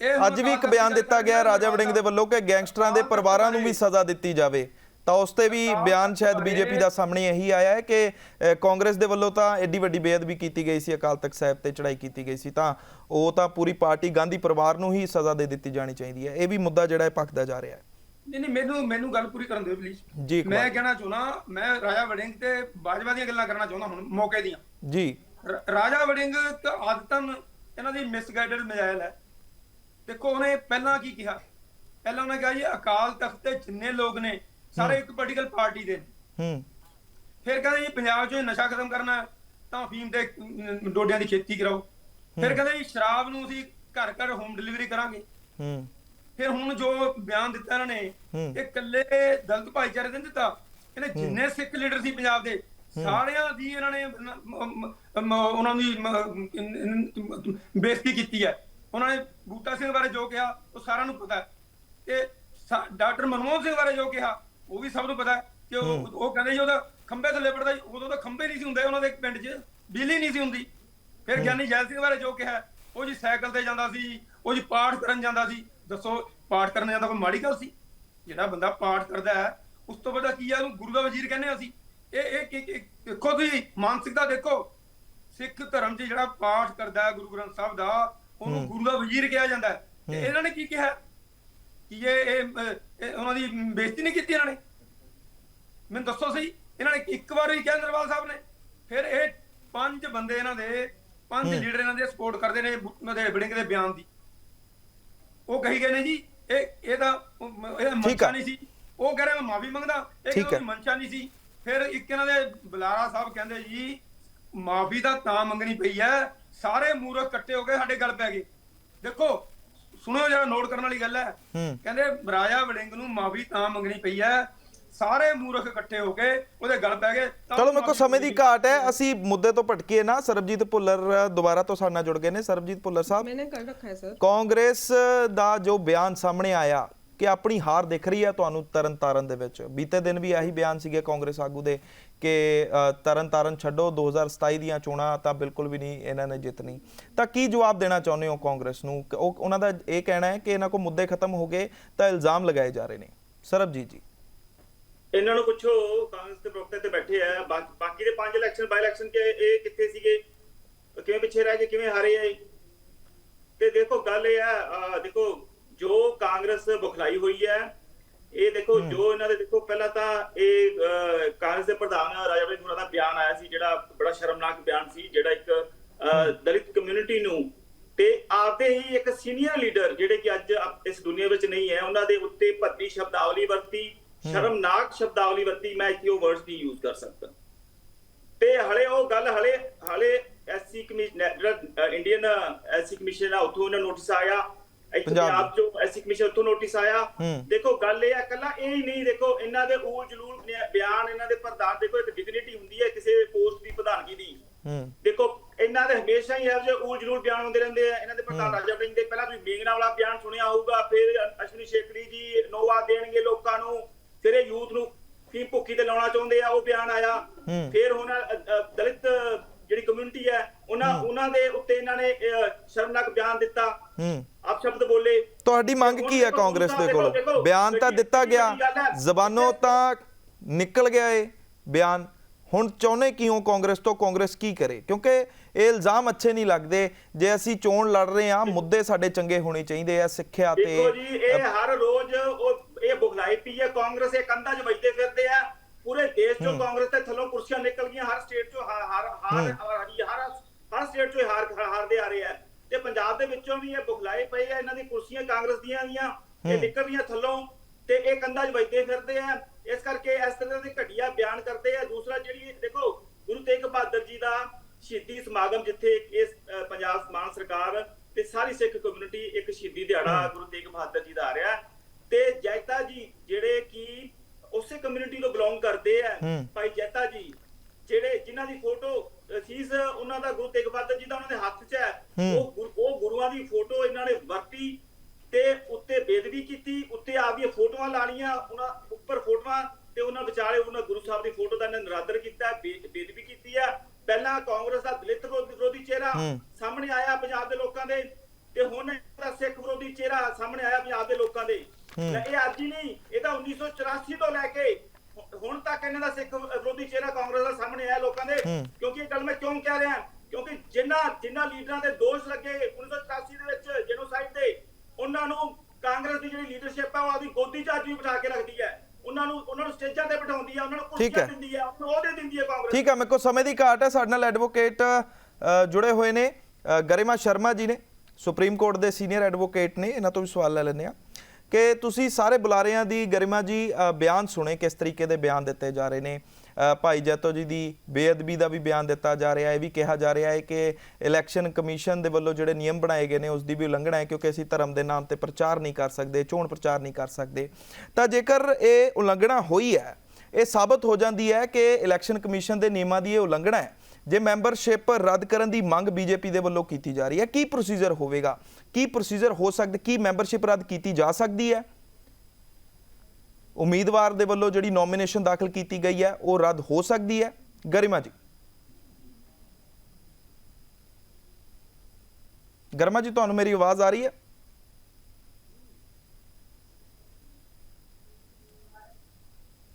S5: ਇਹ
S1: ਅੱਜ ਵੀ ਇੱਕ ਬਿਆਨ ਦਿੱਤਾ ਗਿਆ ਰਾਜਾ ਵੜਿੰਗ ਦੇ ਵੱਲੋਂ ਕਿ ਗੈਂਗਸਟਰਾਂ ਦੇ ਪਰਿਵਾਰਾਂ ਨੂੰ ਵੀ ਸਜ਼ਾ ਦਿੱਤੀ ਜਾਵੇ। ਤਾਂ ਉਸ ਤੇ ਵੀ ਬਿਆਨ ਸ਼ਾਇਦ ਬੀਜੇਪੀ ਦਾ ਸਾਹਮਣੇ ਇਹੀ ਆਇਆ ਹੈ ਕਿ ਕਾਂਗਰਸ ਦੇ ਵੱਲੋਂ ਤਾਂ ਐਡੀ ਵੱਡੀ ਬੇਅਦਬੀ ਕੀਤੀ ਗਈ ਸੀ ਅਕਾਲ ਤਖਤ ਸਾਹਿਬ ਤੇ ਚੜਾਈ ਕੀਤੀ ਗਈ ਸੀ ਤਾਂ ਉਹ ਤਾਂ ਪੂਰੀ ਪਾਰਟੀ ਗਾਂਧੀ ਪਰਿਵਾਰ ਨੂੰ ਹੀ ਸਜ਼ਾ ਦੇ ਦਿੱਤੀ ਜਾਣੀ ਚਾਹੀਦੀ ਹੈ। ਇਹ ਵੀ ਮੁੱਦਾ ਜਿਹੜਾ ਹੈ ਪੱਕਦਾ ਜਾ ਰਿਹਾ ਹੈ।
S5: ਨਹੀਂ ਨਹੀਂ ਮੈਨੂੰ ਮੈਨੂੰ ਗੱਲ ਪੂਰੀ ਕਰਨ ਦਿਓ ਪਲੀਜ਼। ਮੈਂ ਕਹਿਣਾ ਚਾਹੁੰਦਾ ਮੈਂ ਰਾਜਾ ਵੜਿੰਗ ਤੇ ਬਾਜਵਾ ਦੀਆਂ ਗੱਲਾਂ ਕਰਨਾ ਚਾਹੁੰਦਾ ਹੁਣ ਮੌਕੇ ਦੀਆਂ।
S1: ਜੀ।
S5: ਰਾਜਾ ਵੜਿੰਗ ਇੱਕ ਆਦਤਨ ਇਹਨਾਂ ਦੀ ਮਿਸਗਾਈਡਡ ਮਜਾਇਲ ਹੈ। ਦੇਖੋ ਉਹਨੇ ਪਹਿਲਾਂ ਕੀ ਕਿਹਾ? ਪਹਿਲਾਂ ਉਹਨੇ ਕਿਹਾ ਜੀ ਅਕਾਲ ਤਖਤ ਤੇ ਜਿੰਨੇ ਲੋਕ ਨੇ ਸਾਰੇ ਇੱਕ ਪੋਲੀਟੀਕਲ ਪਾਰਟੀ ਦੇ।
S1: ਹੂੰ।
S5: ਫਿਰ ਕਹਿੰਦੇ ਜੀ ਪੰਜਾਬ 'ਚੋਂ ਨਸ਼ਾ ਖਤਮ ਕਰਨਾ ਤਾਂ ਅਫੀਮ ਦੇ ਡੋਡਿਆਂ ਦੀ ਖੇਤੀ ਕਰਾਓ। ਫਿਰ ਕਹਿੰਦੇ ਜੀ ਸ਼ਰਾਬ ਨੂੰ ਅਸੀਂ ਘਰ ਘਰ ਹੋਮ ਡਿਲੀਵਰੀ ਕਰਾਂਗੇ।
S1: ਹੂੰ।
S5: ਫਿਰ ਹੁਣ ਜੋ ਬਿਆਨ ਦਿੱਤਾ ਇਹਨਾਂ ਨੇ। ਇਹ ਇਕੱਲੇ ਦਲਿਤ ਭਾਈਚਾਰੇ ਦੇ ਦਿੱਤਾ। ਕਹਿੰਦੇ ਜਿੰਨੇ ਸਿੱਖ ਲੀਡਰ ਸੀ ਪੰਜਾਬ ਦੇ ਸਾਰਿਆਂ ਦੀ ਇਹਨਾਂ ਨੇ ਉਹਨਾਂ ਦੀ ਬੇਇੱਜ਼ਤੀ ਕੀਤੀ ਹੈ। ਉਹਨਾਂ ਨੇ ਬੂਟਾ ਸਿੰਘ ਬਾਰੇ ਜੋ ਕਿਹਾ ਉਹ ਸਾਰਿਆਂ ਨੂੰ ਪਤਾ ਹੈ। ਤੇ ਡਾਕਟਰ ਮਨਮੋਹਨ ਸਿੰਘ ਬਾਰੇ ਜੋ ਕਿਹਾ ਉਹ ਵੀ ਸਭ ਨੂੰ ਪਤਾ ਹੈ ਕਿ ਉਹ ਉਹ ਕਹਿੰਦੇ ਜੀ ਉਹਦਾ ਖੰਭੇ ਥੱਲੇ ਪੜਦਾ ਉਦੋਂ ਤਾਂ ਖੰਭੇ ਨਹੀਂ ਸੀ ਹੁੰਦੇ ਉਹਨਾਂ ਦੇ ਪਿੰਡ 'ਚ ਬਿਜਲੀ ਨਹੀਂ ਸੀ ਹੁੰਦੀ। ਫਿਰ ਗਿਆਨੀ ਜੈਲ ਸਿੰਘ ਬਾਰੇ ਜੋ ਕਿਹਾ ਉਹ ਜੀ ਸਾਈਕਲ ਤੇ ਜਾਂਦਾ ਸੀ ਉਹ ਜੀ ਪਾਠ ਕਰਨ ਜਾਂਦਾ ਸੀ। ਦੱਸੋ ਪਾਠ ਕਰਨ ਜਾਂਦਾ ਕੋਈ ਮਾੜੀ ਗੱਲ ਸੀ? ਜਿਹੜਾ ਬੰਦਾ ਪਾਠ ਕਰਦਾ ਹੈ ਉਸ ਤੋਂ ਵੱਡਾ ਕੀ ਆ ਉਹਨੂੰ ਗੁਰੂ ਦਾ ਵਜ਼ੀਰ ਕਹਿੰਦੇ ਆ ਅਸੀਂ। ਇਹ ਇਹ ਦੇਖੋ ਤੁਸੀਂ ਮਾਨਸਿਕਤਾ ਦੇਖੋ। ਸਿੱਖ ਧਰਮ 'ਚ ਜਿਹੜਾ ਪਾਠ ਕਰਦਾ ਗੁਰੂ ਗ੍ਰੰਥ ਸਾਹਿਬ ਦਾ ਉਹਨੂੰ ਗੁਰੂ ਦਾ ਵਜ਼ੀਰ ਕਿਹਾ ਜਾਂਦਾ ਹੈ। ਤੇ ਇਹਨਾਂ ਨੇ ਕੀ ਕਿਹਾ? ਕਿ ਇਹ ਇਹ ਅਹ, ਇਹ ਉਹਨਾਂ ਦੀ ਬੇਇੱਜ਼ਤੀ ਨਹੀਂ ਕੀਤੀ ਇਹਨਾਂ ਨੇ? ਮੈਨੂੰ ਦੱਸੋ ਸਹੀ ਇਹਨਾਂ ਨੇ ਇੱਕ ਵਾਰ ਵੀ ਕਿਹਾ ਨਰਵਾਲ ਸਾਹਿਬ ਨੇ? ਫਿਰ ਇਹ ਪੰਜ ਬੰਦੇ ਇਹਨਾਂ ਦੇ ਪੰਜ ਲੀਡਰ ਇਹਨਾਂ ਦੇ ਸਪੋਰਟ ਕਰਦੇ ਨੇ ਉਹਨਾਂ ਦੇ ਬਿਡਿੰਗ ਦੇ ਬਿਆਨ ਦੀ। ਉਹ ਕਹੀ ਗਏ ਨੇ ਜੀ ਇਹ ਇਹਦਾ ਇਹ
S1: ਠੀਕ
S5: ਮਨਸ਼ਾ
S1: ਆ।
S5: ਨਹੀਂ ਸੀ। ਉਹ ਕਹਿ ਰਿਹਾ ਮੈਂ ਮਾਫੀ ਮੰਗਦਾ ਇਹ
S1: ਠੀਕ
S5: ਕਹਿੰਦਾ। ਮਨਸ਼ਾ ਨਹੀਂ ਸੀ। ਫਿਰ ਇੱਕ ਇਹਨਾਂ ਦੇ ਬੁਲਾਰਾ ਸਾਹਿਬ ਕਹਿੰਦੇ ਜੀ ਮਾਫੀ ਤਾਂ ਤਾਂ ਮੰਗਣੀ ਪਈ ਹੈ ਸਾਰੇ ਮੂਰਖ ਇਕੱਠੇ ਹੋ ਕੇ ਸਾਡੇ ਗੱਲ ਪੈ ਗਏ। ਦੇਖੋ ਸੁਣਿਓ ਜਰਾ ਨੋਟ ਕਰਨ ਵਾਲੀ ਗੱਲ ਹੈ। ਕਹਿੰਦੇ ਰਾਜਾ ਵੜਿੰਗ ਨੂੰ ਮਾਫੀ ਤਾਂ ਮੰਗਣੀ ਪਈ ਹੈ। ਸਾਰੇ ਮੂਰਖ ਇਕੱਠੇ ਹੋ ਕੇ ਉਹਦੇ ਗਲ ਪੈ ਗਏ।
S1: ਚਲੋ ਮੇਰੇ
S5: ਕੋ
S1: ਸਮੇਂ ਦੀ ਘਾਟ ਹੈ। ਅਸੀਂ ਮੁੱਦੇ ਤੋਂ ਭਟਕੀਏ ਨਾ। ਸਰਬਜੀਤ ਭੁੱਲਰ ਦੁਬਾਰਾ ਤੋਂ ਸਾਡੇ ਨਾਲ ਜੁੜ ਗਏ ਨੇ। ਸਰਬਜੀਤ ਭੁੱਲਰ ਸਾਹਿਬ
S6: ਮੈਨੇ ਕਰ ਰੱਖਾ ਸਰ।
S1: ਕਾਂਗਰਸ ਦਾ ਜੋ ਬਿਆਨ ਸਾਹਮਣੇ ਆਇਆ ਕਿ ਆਪਣੀ ਹਾਰ ਦਿਖ ਰਹੀ ਹੈ ਤੁਹਾਨੂੰ ਤਰਨਤਾਰਨ ਦੇ ਵਿੱਚ। ਬੀਤੇ ਦਿਨ ਵੀ ਆਹੀ ਬਿਆਨ ਸੀਗੇ ਕਾਂਗਰਸ ਆਗੂ ਦੇ। ਕਿ ਤਰਨ ਤਾਰਨ ਛੱਡੋ 2027 ਦੀਆਂ ਚੋਣਾਂ ਤਾਂ ਬਿਲਕੁਲ ਵੀ ਨਹੀਂ, ਇਹਨਾਂ ਨੇ ਜਿੱਤਣੀ ਤਾਂ ਕੀ ਜਵਾਬ ਦੇਣਾ ਚਾਹੁੰਦੇ ਹੋ ਕਾਂਗਰਸ ਨੂੰ? ਉਹ, ਉਹਨਾਂ ਦਾ ਇਹ ਕਹਿਣਾ ਹੈ ਕਿ ਇਹਨਾਂ ਕੋ ਮੁੱਦੇ ਖਤਮ ਹੋ ਗਏ ਤਾਂ ਇਲਜ਼ਾਮ ਲਗਾਏ ਜਾ ਰਹੇ ਨੇ। ਸਰਬਜੀਤ ਜੀ।
S4: ਇਹਨਾਂ ਨੂੰ ਪੁੱਛੋ, ਕਾਂਗਰਸ ਦੇ ਪ੍ਰਵਕਤੇ ਤੇ ਬੈਠੇ ਆ, ਬਾ- ਬਾਕੀ ਦੇ ਪੰਜ ਇਲੈਕਸ਼ਨ ਬਾਈ ਇਲੈਕਸ਼ਨ ਕੇ ਇਹ ਕਿੱਥੇ ਸੀਗੇ? ਕਿਵੇਂ ਪਿੱਛੇ ਰਹਿ ਗਏ, ਕਿਵੇਂ ਹਾਰੇ ਆ ਤੇ ਦੇਖੋ, ਗੱਲ ਇਹ ਹੈ ਦੇਖੋ, ਜੋ ਕਾਂਗਰਸ ਬੁਖਲਾਈ ਹੋਈ ਹੈ ਇਹ ਦੇਖੋ ਜੋ ਇਹਨਾਂ ਦੇ ਦੇਖੋ ਪਹਿਲਾਂ ਤਾਂ ਇਹ ਕਾਂਗਰਸ ਦੇ ਪ੍ਰਧਾਨ ਰਾਜਾ ਵੜਿੰਗ ਹੋਰਾਂ ਦਾ ਬਿਆਨ ਆਇਆ ਸੀ ਜਿਹੜਾ ਬੜਾ ਸ਼ਰਮਨਾਕ ਬਿਆਨ ਸੀ ਜਿਹੜਾ ਇੱਕ ਦਲਿਤ ਕਮਿਊਨਿਟੀ ਨੂੰ ਤੇ ਆਪਦੇ ਹੀ ਇੱਕ ਸੀਨੀਅਰ ਲੀਡਰ ਜਿਹੜੇ ਕਿ ਅੱਜ ਇਸ ਦੁਨੀਆ ਵਿੱਚ ਨਹੀਂ ਹੈ ਉਹਨਾਂ ਦੇ ਉੱਤੇ ਭੱਦੀ ਸ਼ਬਦਾਵਲੀ ਵਰਤੀ ਸ਼ਰਮਨਾਕ ਸ਼ਬਦਾਵਲੀ ਵਰਤੀ ਮੈਂ ਇੱਥੇ ਉਹ ਵਰਡਸ ਨਹੀਂ ਯੂਜ਼ ਕਰ ਸਕਦਾ। ਤੇ ਹਲੇ ਉਹ ਗੱਲ ਹਲੇ ਹਲੇ ਐਸਸੀ ਕਮਿਸ਼ਨ ਜਿਹੜਾ ਇੰਡੀਅਨ ਐਸਸੀ ਕਮਿਸ਼ਨ ਆ ਉੱਥੋਂ ਉਹਨਾਂ ਨੋਟਿਸ ਆਇਆ। ਇੱਥੇ
S1: ਪੰਜਾਬ
S4: ਚੋਂ ਐਸਸੀ ਕਮਿਸ਼ਨ ਉੱਥੋਂ ਨੋਟਿਸ ਆਇਆ। ਦੇਖੋ ਗੱਲ ਇਹ ਆ ਕੱਲਾ ਇਹ ਹੀ ਨਹੀਂ ਦੇਖੋ ਇਹਨਾਂ ਦੇ ਊਲ ਜਲੂਲ ਬਿਆਨ ਇਹਨਾਂ ਦੇ ਪ੍ਰਧਾਨ ਦੇਖੋ ਇੱਕ ਡਿਗਨਿਟੀ ਹੁੰਦੀ ਹੈ ਕਿਸੇ ਪੋਸਟ ਦੀ ਪ੍ਰਧਾਨਗੀ ਦੀ ਦੇਖੋ ਇਹਨਾਂ ਦੇ ਹਮੇਸ਼ਾ ਹੀ ਇਹੋ ਜਿਹੇ ਊਲ ਜਲੂਲ ਬਿਆਨ ਹੁੰਦੇ ਰਹਿੰਦੇ ਆ ਇਹਨਾਂ ਦੇ ਪ੍ਰਧਾਨ ਰਾਜਾ ਵੜਿੰਗ ਦੇ ਪਹਿਲਾਂ ਤੁਸੀਂ ਮੇਘਨਾ ਵਾਲਾ ਬਿਆਨ ਸੁਣਿਆ ਹੋਊਗਾ ਫਿਰ ਅਸ਼ਵਨੀ ਸ਼ੇਖੜੀ ਜੀ ਨੋਵਾ ਦੇਣਗੇ ਲੋਕਾਂ ਨੂੰ ਫਿਰ ਇਹ ਯੂਥ ਨੂੰ ਫੀਮ ਭੁੱਖੀ ਤੇ ਲਾਉਣਾ ਚਾਹੁੰਦੇ ਆ ਉਹ ਬਿਆਨ ਆਇਆ। ਫਿਰ ਹੁਣ ਦਲਿਤ ਜਿਹੜੀ ਕਮਿਊਨਿਟੀ ਹੈ ਉਹਨਾਂ ਉਹਨਾਂ ਦੇ ਉੱਤੇ ਇਹਨਾਂ ਨੇ ਸ਼ਰਮਨਾਕ ਬਿਆਨ ਦਿੱਤਾ।
S1: ਹੂੰ।
S4: ਆਪ ਸ਼ਬਦ ਬੋਲੇ।
S1: ਤੁਹਾਡੀ ਮੰਗ ਕੀ ਹੈ ਕਾਂਗਰਸ ਦੇ ਕੋਲ? ਬਿਆਨ ਤਾਂ ਦਿੱਤਾ ਗਿਆ। ਜ਼ਬਾਨੋਂ ਤਾਂ ਨਿਕਲ ਗਿਆ ਏ ਬਿਆਨ। ਹੁਣ ਚਾਹੁੰਦੇ ਕਿਉਂ ਕਾਂਗਰਸ ਤੋਂ? ਕਾਂਗਰਸ ਕੀ ਕਰੇ? ਕਿਉਂਕਿ ਇਹ ਇਲਜ਼ਾਮ ਅੱਛੇ ਨਹੀਂ ਲੱਗਦੇ। ਜੇ ਅਸੀਂ ਚੋਣ ਲੜ ਰਹੇ ਹਾਂ ਮੁੱਦੇ ਸਾਡੇ ਚੰਗੇ ਹੋਣੇ ਚਾਹੀਦੇ ਆ ਸਿੱਖਿਆ ਤੇ
S4: ਦੇਖੋ ਜੀ ਇਹ ਹਰ ਰੋਜ਼ ਉਹ ਇਹ ਬੁਖਲਾਈ ਪਈ ਹੈ। ਕਾਂਗਰਸ ਇਹ ਕੰਧਾਂ 'ਚ ਵੱਜਦੇ ਫਿਰਦੇ ਆ। ਪੂਰੇ ਦੇਸ਼ 'ਚੋਂ ਕਾਂਗਰਸ ਦੇ ਥੱਲੋਂ ਕੁਰਸੀਆਂ ਨਿਕਲ ਗਈਆਂ ਹਰ ਸਟੇਟ 'ਚੋਂ ਹਾਰ ਹਾਰ ਹਾਰ ਹਰ ਸਟੇਟ 'ਚੋਂ ਹਾਰ ਹਾਰਦੇ ਆ ਰਹੇ ਆ ਤੇ ਪੰਜਾਬ ਦੇ ਵਿੱਚੋਂ ਵੀ ਇਹ ਬੁਖਲਾਈ ਪਈ ਹੈ ਇਹਨਾਂ ਦੀ ਕੁਰਸੀਆਂ ਕਾਂਗਰਸ ਦੀਆਂ ਦੀਆਂ ਇਹ ਨਿਕਲ ਰਹੀਆਂ ਥੱਲੋਂ ਤੇ ਇਹ ਕੰਧਾਂ 'ਚ ਵੱਜਦੇ ਫਿਰਦੇ ਆ ਇਸ ਕਰਕੇ ਇਸ ਤਰ੍ਹਾਂ ਦੇ ਘਟੀਆ ਬਿਆਨ ਕਰਦੇ ਆ ਦੂਸਰਾ ਜਿਹੜੀ ਦੇਖੋ ਗੁਰੂ ਤੇਗ ਬਹਾਦਰ ਜੀ ਦਾ ਸ਼ਹੀਦੀ ਸਮਾਗਮ ਜਿੱਥੇ ਇਸ ਪੰਜਾਬ ਮਾਨ ਸਰਕਾਰ ਤੇ ਸਾਰੀ ਸਿੱਖ ਕਮਿਊਨਿਟੀ ਇੱਕ ਸ਼ਹੀਦੀ ਦਿਹਾੜਾ ਗੁਰੂ ਤੇਗ ਬਹਾਦਰ ਜੀ ਦਾ ਆ ਰਿਹਾ। ਤੇ ਜੈਤਾ ਜੀ ਜਿਹੜੇ ਕਿ ਉਸੇ ਕਮਿਊਨਿਟੀ ਤੋਂ ਬਿਲੋਂਗ ਕਰਦੇ ਆ। ਭਾਈ ਜੈਤਾ ਜੀ ਜਿਹੜੇ ਜਿਨ੍ਹਾਂ ਦੀ ਫੋਟੋ ਸੀਸ ਉਹਨਾਂ ਦਾ ਗੁਰੂ ਤੇਗ ਬਹਾਦਰ ਜੀ ਦਾ ਉਹਨਾਂ ਦੇ ਹੱਥ 'ਚ ਹੈ। ਉਹ ਉਹ ਗੁਰੂਆਂ ਦੀ ਫੋਟੋ ਇਹਨਾਂ ਨੇ ਵਰਤੀ ਤੇ ਉੱਤੇ ਬੇਦਬੀ ਕੀਤੀ ਉੱਤੇ ਆਪਦੀਆਂ ਫੋਟੋਆਂ ਲਾਣੀਆਂ ਉਹਨਾਂ ਉੱਪਰ ਫੋਟੋਆਂ ਤੇ ਉਹਨਾਂ ਵਿਚਾਲੇ ਉਹਨਾਂ ਗੁਰੂ ਸਾਹਿਬ ਦੀ ਫੋਟੋ ਦਾ ਇਹਨਾਂ ਨਿਰਾਦਰ ਕੀਤਾ ਬੇਦਬੀ ਕੀਤੀ ਆ ਪਹਿਲਾਂ ਕਾਂਗਰਸ ਦਾ ਦਲਿਤ ਵਿਰੋਧੀ ਚਿਹਰਾ। ਸਾਹਮਣੇ ਆਇਆ ਪੰਜਾਬ ਦੇ ਲੋਕਾਂ ਦੇ ਤੇ ਹੁਣ ਇਹਦਾ ਸਿੱਖ ਵਿਰੋਧੀ ਚਿਹਰਾ ਸਾਹਮਣੇ ਆਇਆ ਪੰਜਾਬ ਦੇ ਲੋਕਾਂ ਦੇ ਇਹ ਅੱਜ ਹੀ ਨਹੀਂ ਇਹ ਤਾਂ 1984 ਤੋਂ ਲੈ ਕੇ ਹੁਣ ਤੱਕ ਇਹਨਾਂ ਦਾ ਸਿੱਖ ਵਿਰੋਧੀ ਚਿਹਰਾ ਕਾਂਗਰਸ ਦਾ ਸਾਹਮਣੇ ਆਇਆ ਲੋਕਾਂ ਦੇ। ਕਿਉਂਕਿ ਇਹ ਗੱਲ ਮੈਂ ਕਿਉਂ ਕਹਿ ਰਿਹਾ? ਕਿਉਂਕਿ ਜਿਨ੍ਹਾਂ ਜਿਨ੍ਹਾਂ ਲੀਡਰਾਂ ਦੇ ਦੋਸ਼ ਲੱਗੇ 1984 ਦੇ ਵਿੱਚ ਜੈਨੋਸਾਈਡ ਦੇ ਉਹਨਾਂ ਨੂੰ ਕਾਂਗਰਸ ਦੀ ਜਿਹੜੀ ਲੀਡਰਸ਼ਿਪ ਹੈ ਉਹ ਆਪਦੀ ਗੋਦੀ 'ਚ ਅੱਜ ਵੀ ਬਿਠਾ ਕੇ ਰੱਖਦੀ ਹੈ। ਉਹਨਾਂ ਨੂੰ ਉਹਨਾਂ ਨੂੰ ਸਟੇਜਾਂ ਤੇ ਬਿਠਾਉਂਦੀ ਹੈ ਉਹਨਾਂ ਨੂੰ। ਕੁਰਸੀਆਂ ਦਿੰਦੀ ਹੈ ਉਹਨਾਂ ਨੂੰ ਦਿੰਦੀ ਹੈ ਕਾਂਗਰਸ
S1: ਠੀਕ ਹੈ ਮੇਰੇ ਕੋਲ ਸਮੇਂ ਦੀ ਘਾਟ ਹੈ ਸਾਡੇ ਨਾਲ ਐਡਵੋਕੇਟ ਜੁੜੇ ਹੋਏ ਨੇ ਗਰਿਮਾ ਸ਼ਰਮਾ ਜੀ ਨੇ ਸੁਪਰੀਮ ਕੋਰਟ ਦੇ ਸੀਨੀਅਰ ਐਡਵੋਕੇਟ ਨੇ ਇਹਨਾਂ ਤੋਂ ਵੀ ਸਵਾਲ ਲੈ ਲੈਂਦੇ ਆ ਕਿ ਤੁਸੀਂ ਸਾਰੇ ਬੁਲਾਰਿਆਂ ਦੀ ਗਰਿਮਾ ਜੀ ਬਿਆਨ ਸੁਣੇ, ਕਿਸ ਤਰੀਕੇ ਦੇ ਬਿਆਨ ਦਿੱਤੇ ਜਾ ਰਹੇ ਨੇ? ਭਾਈ ਜੈਤੋ ਜੀ ਦੀ ਬੇਅਦਬੀ ਦਾ ਵੀ ਬਿਆਨ ਦਿੱਤਾ ਜਾ ਰਿਹਾ ਹੈ, ਇਹ ਵੀ ਕਿਹਾ ਜਾ ਰਿਹਾ ਹੈ ਕਿ ਇਲੈਕਸ਼ਨ ਕਮਿਸ਼ਨ ਦੇ ਵੱਲੋਂ ਜਿਹੜੇ ਨਿਯਮ ਬਣਾਏ ਗਏ ਨੇ, ਉਸ ਦੀ ਵੀ ਉਲੰਘਣਾ ਹੈ, ਕਿਉਂਕਿ ਅਸੀਂ ਧਰਮ ਦੇ ਨਾਮ ਤੇ ਪ੍ਰਚਾਰ ਨਹੀਂ ਕਰ ਸਕਦੇ, ਚੋਣ ਪ੍ਰਚਾਰ ਨਹੀਂ ਕਰ ਸਕਦੇ। ਤਾਂ ਜੇਕਰ ਇਹ ਉਲੰਘਣਾ ਹੋਈ ਹੈ, ਇਹ ਸਾਬਤ ਹੋ ਜਾਂਦੀ ਹੈ ਕਿ ਇਲੈਕਸ਼ਨ ਕਮਿਸ਼ਨ ਦੇ ਨਿਯਮਾਂ ਦੀ ਇਹ ਉਲੰਘਣਾ ਹੈ, ਜੇ ਮੈਂਬਰਸ਼ਿਪ ਰੱਦ ਕਰਨ ਦੀ ਮੰਗ ਬੀਜੇਪੀ ਦੇ ਵੱਲੋਂ ਕੀਤੀ ਜਾ ਰਹੀ ਹੈ, ਕੀ ਪ੍ਰੋਸੀਜਰ ਹੋਵੇਗਾ? ਕੀ ਪ੍ਰੋਸੀਜਰ ਹੋ ਸਕਦਾ, ਕੀ ਮੈਂਬਰਸ਼ਿਪ ਰੱਦ ਕੀਤੀ ਜਾ ਸਕਦੀ ਹੈ? ਉਮੀਦਵਾਰ ਦੇ ਵੱਲੋਂ ਜਿਹੜੀ ਨੋਮੀਨੇਸ਼ਨ ਦਾਖਲ ਕੀਤੀ ਗਈ ਹੈ, ਉਹ ਰੱਦ ਹੋ ਸਕਦੀ ਹੈ? ਗਰਿਮਾ ਜੀ। ਗਰਿਮਾ ਜੀ, ਤੁਹਾਨੂੰ ਮੇਰੀ ਆਵਾਜ਼ ਆ ਰਹੀ ਹੈ?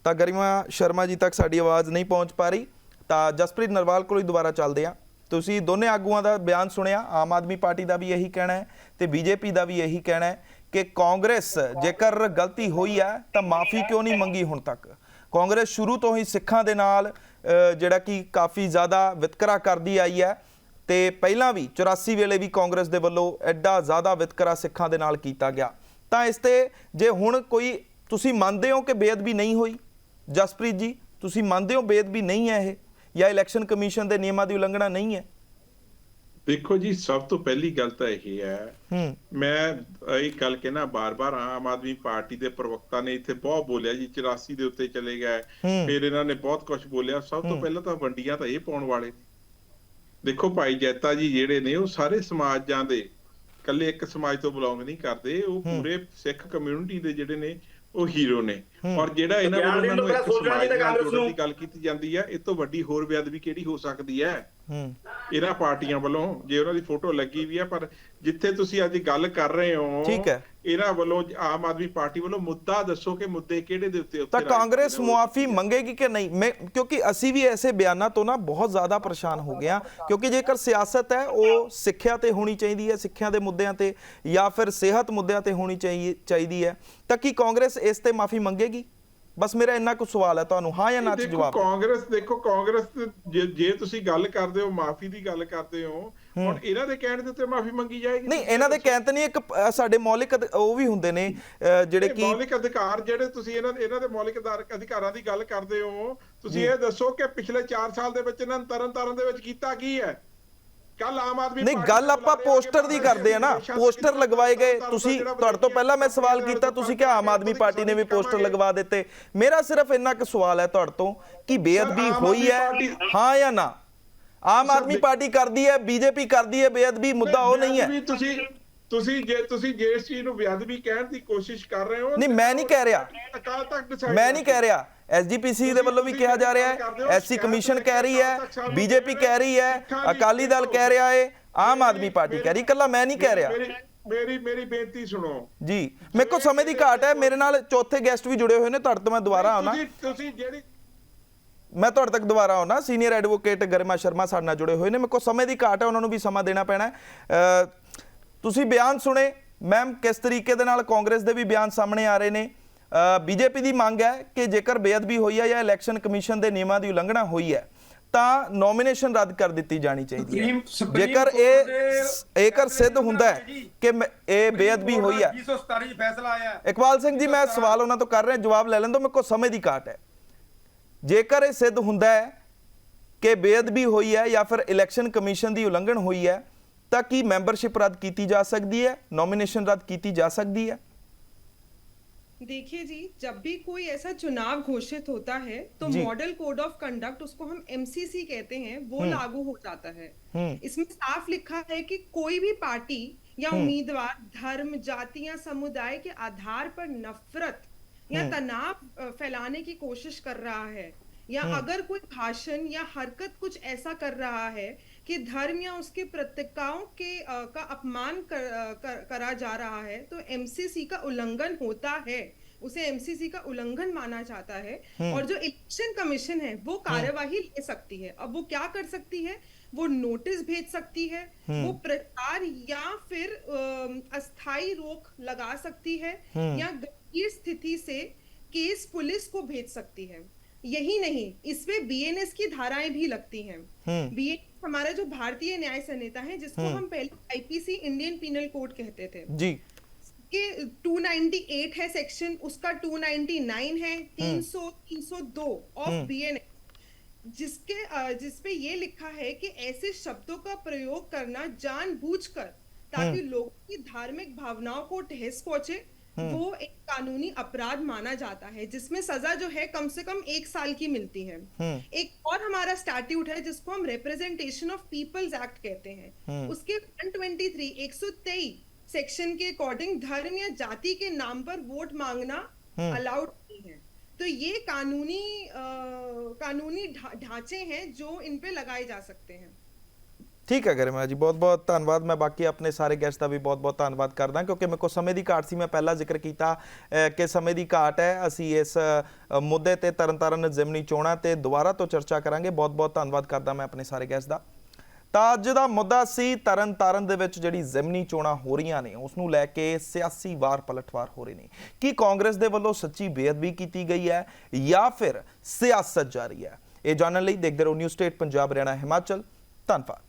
S1: ਤਾਂ ਗਰਿਮਾ ਸ਼ਰਮਾ ਜੀ ਤੱਕ ਸਾਡੀ ਆਵਾਜ਼ ਨਹੀਂ ਪਹੁੰਚ ਪਾ ਰਹੀ। ਤਾਂ ਜਸਪ੍ਰੀਤ ਨਰਵਾਲ ਕੋਲ ਹੀ ਦੁਬਾਰਾ ਚੱਲਦੇ ਆ ਤੁਸੀਂ ਦੋਨੇ ਆਗੂਆਂ ਦਾ ਬਿਆਨ ਸੁਣਿਆ, ਆਮ ਆਦਮੀ ਪਾਰਟੀ ਦਾ ਵੀ ਇਹੀ ਕਹਿਣਾ ਹੈ ਤੇ ਬੀਜੇਪੀ ਦਾ ਵੀ ਇਹੀ ਕਹਿਣਾ ਹੈ ਕਿ ਕਾਂਗਰਸ ਜੇਕਰ ਗਲਤੀ ਹੋਈ ਹੈ, ਤਾਂ ਮਾਫੀ ਕਿਉਂ ਨਹੀਂ ਮੰਗੀ ਹੁਣ ਤੱਕ? ਕਾਂਗਰਸ ਸ਼ੁਰੂ ਤੋਂ ਹੀ ਸਿੱਖਾਂ ਦੇ ਨਾਲ ਜਿਹੜਾ ਕਿ ਕਾਫੀ ਜ਼ਿਆਦਾ ਵਿਤਕਰਾ ਕਰਦੀ ਆਈ ਹੈ ਤੇ ਪਹਿਲਾਂ ਵੀ 84 ਵੇਲੇ ਵੀ ਕਾਂਗਰਸ ਦੇ ਵੱਲੋਂ ਐਡਾ ਜ਼ਿਆਦਾ ਵਿਤਕਰਾ ਸਿੱਖਾਂ ਦੇ ਨਾਲ ਕੀਤਾ ਗਿਆ। ਤਾਂ ਇਸ ਤੇ ਜੇ ਹੁਣ ਕੋਈ, ਤੁਸੀਂ ਮੰਨਦੇ ਹੋ ਕਿ ਬੇਅਦਬੀ ਨਹੀਂ ਹੋਈ? ਜਸਪ੍ਰੀਤ ਜੀ, ਤੁਸੀਂ ਮੰਨਦੇ ਹੋ ਬੇਅਦਬੀ ਨਹੀਂ ਹੈ ਇਹ? ਜਾਂ ਇਲੈਕਸ਼ਨ ਕਮਿਸ਼ਨ ਦੇ ਨਿਯਮਾਂ ਦੀ ਉਲੰਘਣਾ ਨਹੀਂ ਹੈ?
S3: ਦੇਖੋ ਜੀ ਸਭ ਤੋਂ ਪਹਿਲੀ ਗੱਲ ਤਾਂ ਇਹ ਹੈ ਮੈਂ ਇਹ ਗੱਲ ਕਹਿਣਾ ਬਾਰ-ਬਾਰ ਆਮ ਆਦਮੀ ਪਾਰਟੀ ਦੇ ਪ੍ਰਵਕਤਾ ਨੇ ਇੱਥੇ ਬਹੁਤ ਬੋਲਿਆ ਜੀ 84 ਦੇ ਉੱਤੇ ਚਲੇ ਗਏ। ਫਿਰ ਇਹਨਾਂ ਨੇ ਬਹੁਤ ਕੁਝ ਬੋਲਿਆ। ਸਭ ਤੋਂ ਪਹਿਲਾਂ ਤਾਂ ਵੰਡੀਆਂ ਤਾਂ ਇਹ ਪਾਉਣ ਵਾਲੇ। ਦੇਖੋ ਭਾਈ ਜੈਤਾ ਜੀ ਜਿਹੜੇ ਨੇ ਉਹ ਸਾਰੇ ਸਮਾਜਾਂ ਦੇ ਇਕੱਲੇ ਇੱਕ ਸਮਾਜ ਤੋਂ ਬਿਲੋਂਗ ਨਹੀਂ ਕਰਦੇ। ਉਹ ਪੂਰੇ ਸਿੱਖ ਕਮਿਊਨਿਟੀ ਦੇ ਜਿਹੜੇ ਨੇ ਉਹ ਹੀਰੋ ਨੇ। ਔਰ ਜਿਹੜਾ ਇਹਨਾਂ ਵੱਲੋਂ ਉਹਨਾਂ ਨੂੰ ਇੱਕ
S4: ਸੋਚਣਾ ਚਾਹੀਦਾ
S3: ਗੱਲ ਕੀਤੀ ਜਾਂਦੀ ਹੈ ਇਹ ਤੋਂ ਵੱਡੀ ਹੋਰ ਬੇਅਦਬੀ ਕਿਹੜੀ ਹੋ ਸਕਦੀ ਹੈ?
S1: ਹੂੰ
S3: ਇਹਨਾਂ ਪਾਰਟੀਆਂ ਵੱਲੋਂ ਜੇ ਉਹਨਾਂ ਦੀ ਫੋਟੋ ਲੱਗੀ ਵੀ ਆ ਪਰ ਜਿੱਥੇ ਤੁਸੀਂ ਅੱਜ ਗੱਲ ਕਰ ਰਹੇ ਹੋ
S1: ਠੀਕ ਹੈ।
S3: ਇਹਨਾਂ ਵੱਲੋਂ ਆਮ ਆਦਮੀ ਪਾਰਟੀ ਵੱਲੋਂ ਮੁੱਦਾ ਦੱਸੋ ਕਿ ਮੁੱਦੇ ਕਿਹੜੇ ਦੇ ਉੱਤੇ ਉੱਤੇ
S1: ਤਾਂ ਕਾਂਗਰਸ? ਮੁਆਫੀ ਮੰਗੇਗੀ ਕਿ ਨਹੀਂ ਮੈਂ ਕਿਉਂਕਿ ਅਸੀਂ ਵੀ ਐਸੇ ਬਿਆਨਾਂ ਤੋਂ ਨਾ ਬਹੁਤ ਜ਼ਿਆਦਾ ਪਰੇਸ਼ਾਨ ਹੋ ਗਏ ਹਾਂ ਕਿਉਂਕਿ ਜੇਕਰ ਸਿਆਸਤ ਹੈ ਉਹ ਸਿੱਖਿਆ ਤੇ ਹੋਣੀ ਚਾਹੀਦੀ ਹੈ ਸਿੱਖਿਆ ਦੇ ਮੁੱਦਿਆਂ ਤੇ ਜਾਂ ਫਿਰ ਸਿਹਤ ਮੁੱਦਿਆਂ ਤੇ ਹੋਣੀ ਚਾਹੀਦੀ ਹੈ ਤਾਂ ਕੀ ਕਾਂਗਰਸ ਇਸ ਤੇ ਮਾਫੀ ਮੰਗੇਗੀ ਬਸ ਮੇਰਾ ਇੰਨਾ ਕੁ ਸਵਾਲ ਹੈ ਤੁਹਾਨੂੰ ਹਾਂ ਜਾਂ ਨਾ ਚ
S3: ਦੇਖੋ
S1: ਜਵਾਬ ਦਿਓ।
S3: ਕਾਂਗਰਸ ਦੇਖੋ ਕਾਂਗਰਸ ਜੇ ਤੁਸੀਂ ਗੱਲ ਕਰਦੇ ਹੋ ਮਾਫੀ ਦੀ ਗੱਲ ਕਰਦੇ ਹੋ ਹੁਣ ਇਹਨਾਂ ਦੇ ਕਹਿਣ ਦੇ ਉੱਤੇ ਮਾਫੀ ਮੰਗੀ ਜਾਏਗੀ
S1: ਨਹੀਂ ਇਹਨਾਂ ਦੇ ਕਹਿਣ ਤੇ ਨਹੀਂ ਇੱਕ ਸਾਡੇ ਮੌਲਿਕ ਉਹ ਵੀ ਹੁੰਦੇ ਨੇ ਜਿਹੜੇ ਕਿ
S3: ਮੌਲਿਕ ਅਧਿਕਾਰ ਜਿਹੜੇ ਤੁਸੀਂ ਇਹਨਾਂ ਇਹਨਾਂ ਦੇ ਮੌਲਿਕ ਅਧਿਕਾਰਾਂ ਦੀ ਗੱਲ ਕਰਦੇ ਹੋ ਤੁਸੀਂ ਇਹ ਦੱਸੋ ਕਿ ਪਿਛਲੇ 4 ਸਾਲ ਦੇ ਵਿੱਚ ਇਹਨਾਂ ਨੇ ਤਰਨ ਤਾਰਨ ਦੇ ਵਿੱਚ ਕੀਤਾ ਕੀ ਹੈ? ਕੱਲ ਆਮ ਆਦਮੀ
S1: ਨਹੀਂ ਗੱਲ ਆਪਾਂ ਪੋਸਟਰ ਦੀ ਕਰਦੇ ਆ ਨਾ। ਪੋਸਟਰ ਲਗਵਾਏ ਗਏ। ਤੁਸੀਂ ਤੁਹਾਡੇ ਤੋਂ ਪਹਿਲਾਂ ਮੈਂ ਸਵਾਲ ਕੀਤਾ ਤੁਸੀਂ ਕਿਹਾ ਆਮ ਆਦਮੀ ਪਾਰਟੀ ਨੇ ਵੀ ਪੋਸਟਰ ਲਗਵਾ ਦਿੱਤੇ। ਮੇਰਾ ਸਿਰਫ ਇੰਨਾ ਕੁ ਸਵਾਲ ਹੈ ਤੁਹਾਡੇ ਤੋਂ ਕਿ ਬੇਅਦਬੀ ਹੋਈ ਹੈ ਹਾਂ ਜਾਂ ਨਾ? ਆਮ ਆਦਮੀ ਪਾਰਟੀ ਕਰਦੀ ਹੈ ਬੀਜੇਪੀ ਕਰਦੀ ਹੈ ਬੇਅਦਬੀ ਮੁੱਦਾ ਉਹ ਨਹੀਂ ਹੈ।
S3: ਤੁਸੀਂ ਤੁਸੀਂ ਜੇ ਤੁਸੀਂ ਜੇ ਇਸ ਚੀਜ਼ ਨੂੰ ਵਿਆਦਬੀ ਕਹਿਣ ਦੀ ਕੋਸ਼ਿਸ਼ ਕਰ ਰਹੇ ਹੋ
S1: ਨਹੀਂ, ਮੈਂ ਨਹੀਂ ਕਹਿ ਰਿਹਾ।
S3: ਅਕਾਲ ਤਖਤ
S1: ਮੈਂ ਨਹੀਂ ਕਹਿ ਰਿਹਾ। ਐਸਜੀਪੀਸੀ ਦੇ ਵੱਲੋਂ ਵੀ ਕਿਹਾ ਜਾ ਰਿਹਾ ਹੈ ਐਸਸੀ ਕਮਿਸ਼ਨ ਕਹਿ ਰਹੀ ਹੈ ਬੀਜੇਪੀ ਕਹਿ ਰਹੀ ਹੈ ਅਕਾਲੀ ਦਲ ਕਹਿ ਰਿਹਾ ਹੈ ਆਮ ਆਦਮੀ ਪਾਰਟੀ ਕਹਿ ਰਹੀ ਇਕੱਲਾ ਮੈਂ ਨਹੀਂ ਕਹਿ ਰਿਹਾ।
S3: ਮੇਰੀ ਮੇਰੀ ਬੇਨਤੀ ਸੁਣੋ।
S1: ਜੀ ਮੇਰੇ ਕੋਲ ਸਮੇਂ ਦੀ ਘਾਟ ਹੈ ਮੇਰੇ ਨਾਲ ਚੌਥੇ ਗੈਸਟ ਵੀ ਜੁੜੇ ਹੋਏ ਨੇ ਤੁਹਾਡੇ ਤੋਂ ਮੈਂ ਦੁਬਾਰਾ ਆਉਣਾ।
S3: ਤੁਸੀਂ ਜਿਹੜੀ
S1: ਮੈਂ ਤੁਹਾਡੇ ਤੱਕ ਦੁਬਾਰਾ ਆਉਣਾ। ਸੀਨੀਅਰ ਐਡਵੋਕੇਟ ਗਰਮਾ ਸ਼ਰਮਾ ਸਾਡੇ ਨਾਲ ਜੁੜੇ ਹੋਏ ਨੇ। ਮੇਰੇ ਕੋਲ ਸਮੇਂ ਦੀ ਘਾਟ ਹੈ ਉਹਨਾਂ ਨੂੰ ਵੀ ਸਮਾਂ ਦੇਣਾ ਪੈਣਾ ਹੈ। ਤੁਸੀਂ ਬਿਆਨ ਸੁਣੇ। ਮੈਮ ਕਿਸ ਤਰੀਕੇ ਦੇ ਨਾਲ ਕਾਂਗਰਸ ਦੇ ਵੀ ਬਿਆਨ ਸਾਹਮਣੇ ਆ ਰਹੇ ਨੇ? ਬੀਜੇਪੀ ਦੀ ਮੰਗ ਹੈ ਕਿ ਜੇਕਰ ਬੇਅਦਬੀ ਹੋਈ ਹੈ ਜਾਂ ਇਲੈਕਸ਼ਨ ਕਮਿਸ਼ਨ ਦੇ ਨਿਯਮਾਂ ਦੀ ਉਲੰਘਣਾ ਹੋਈ ਹੈ ਤਾਂ ਨੋਮੀਨੇਸ਼ਨ ਰੱਦ ਕਰ ਦਿੱਤੀ ਜਾਣੀ ਚਾਹੀਦੀ ਹੈ। ਜੇਕਰ ਇਹ ਏਕਰ ਸਿੱਧ ਹੁੰਦਾ ਹੈ ਕਿ ਇਹ ਬੇਅਦਬੀ ਹੋਈ ਹੈ।
S5: 217 ਚ ਫੈਸਲਾ ਆਇਆ ਹੈ।
S1: ਇਕਬਾਲ ਸਿੰਘ ਜੀ ਮੈਂ ਸਵਾਲ ਉਹਨਾਂ ਤੋਂ ਕਰ ਰਿਹਾ ਜਵਾਬ ਲੈ ਲੈਣ ਦੋ ਮੇਰੇ ਕੋਲ ਸਮੇਂ ਦੀ ਘਾਟ ਹੈ। ਜੇਕਰ ਇਹ ਸਿੱਧ ਹੁੰਦਾ ਹੈ ਕਿ ਬੇਅਦਬੀ ਹੋਈ ਹੈ ਜਾਂ ਫਿਰ ਇਲੈਕਸ਼ਨ ਕਮਿਸ਼ਨ ਦੀ ਉਲੰਘਣ ਹੋਈ ਹੈ ਤਾਂ ਕੀ ਮੈਂਬਰਸ਼ਿਪ ਰੱਦ ਕੀਤੀ ਜਾ ਸਕਦੀ ਹੈ ਨੋਮੀਨੇਸ਼ਨ ਰੱਦ ਕੀਤੀ ਜਾ ਸਕਦੀ ਹੈ
S6: देखिए जी जब भी कोई ऐसा चुनाव घोषित होता है तो
S1: जी।
S6: मॉडल कोड ऑफ कंडक्ट उसको हम एमसीसी कहते हैं वो लागू हो जाता है
S1: हम्म।
S6: इसमें साफ लिखा है कि कोई भी पार्टी या उम्मीदवार धर्म जाति या समुदाय के आधार पर नफरत या तनाव अ, फैलाने की कोशिश कर रहा है या अगर कोई भाषण या हरकत कुछ ऐसा कर रहा है कि धर्म या उसके प्रतीकाओं के अ, का अपमान कर, कर, करा जा रहा है तो एमसीसी का उल्लंघन होता है। उसे एमसीसी का उल्लंघन माना जाता है और जो इलेक्शन कमीशन है वो कार्यवाही ले सकती है। अब वो क्या कर सकती है? वो नोटिस भेज सकती है वो प्रचार या फिर अम, अस्थायी रोक लगा सकती है या गंभीर स्थिति से केस पुलिस को भेज सकती है। यही नहीं इसमें बीएनएस की धाराएँ भी लगती हैं। बीएनएस हमारा जो भारतीय न्याय संहिता है जिसको हम पहले आईपीसी इंडियन पिनल कोड कहते थे।
S1: ਜੀ
S6: के 298 है सेक्शन उसका 299 है 300 302 ऑफ़ बीएनएस जिसके जिसपे ये लिखा है कि ऐसे शब्दों का प्रयोग करना जानबूझकर ताकि लोगों की धार्मिक भावनाओं को ठेस पहुँचे वो एक कानूनी अपराध माना जाता है जिसमें सजा जो है कम से कम एक साल की मिलती है। एक और हमारा स्टैट्यूट है जिसको हम रिप्रेजेंटेशन ऑफ़ पीपल्स एक्ट कहते हैं। उसके 123 123 सेक्शन के अकॉर्डिंग धर्म या जाति के नाम पर वोट मांगना अलाउड नहीं है। तो ये कानूनी अ, कानूनी ढांचे हैं जो इन पे लगाए जा सकते हैं।
S1: ਠੀਕ ਹੈ ਗਰਮਾ ਜੀ, ਬਹੁਤ ਬਹੁਤ ਧੰਨਵਾਦ। ਮੈਂ ਬਾਕੀ ਆਪਣੇ ਸਾਰੇ ਗੈਸਟ ਦਾ ਵੀ ਬਹੁਤ ਬਹੁਤ ਧੰਨਵਾਦ ਕਰਦਾ ਕਿਉਂਕਿ ਮੇਰੇ ਕੋਲ ਸਮੇਂ ਦੀ ਘਾਟ ਸੀ, ਮੈਂ ਪਹਿਲਾਂ ਜ਼ਿਕਰ ਕੀਤਾ ਕਿ ਸਮੇਂ ਦੀ ਘਾਟ ਹੈ। ਅਸੀਂ ਇਸ ਮੁੱਦੇ ਤੇ ਤਰਨਤਾਰਨ ਜ਼ਿਮਨੀ ਚੋਣਾਂ ਤੇ ਦੁਬਾਰਾ ਤੋਂ ਚਰਚਾ ਕਰਾਂਗੇ। ਬਹੁਤ ਬਹੁਤ ਧੰਨਵਾਦ ਕਰਦਾ ਮੈਂ ਆਪਣੇ ਸਾਰੇ ਗੈਸਟ ਦਾ। ਤਾਂ ਅੱਜ ਦਾ ਮੁੱਦਾ ਸੀ ਤਰਨ ਤਾਰਨ ਦੇ ਵਿੱਚ ਜਿਹੜੀ ਜ਼ਿਮਨੀ ਚੋਣਾਂ ਹੋ ਰਹੀਆਂ ਨੇ, ਉਸ ਨੂੰ ਲੈ ਕੇ ਸਿਆਸੀ ਵਾਰ ਪਲਟਵਾਰ ਹੋ ਰਹੇ ਨੇ। ਕੀ ਕਾਂਗਰਸ ਦੇ ਵੱਲੋਂ ਸੱਚੀ ਬੇਅਦਬੀ ਕੀਤੀ ਗਈ ਹੈ ਜਾਂ ਫਿਰ ਸਿਆਸਤ ਜਾਰੀ ਹੈ? ਇਹ ਜਾਣਨ ਲਈ ਦੇਖਦੇ ਰਹੋ ਨਿਊ ਸਟੇਟ ਪੰਜਾਬ, ਹਰਿਆਣਾ, ਹਿਮਾਚਲ। ਧੰਨਵਾਦ।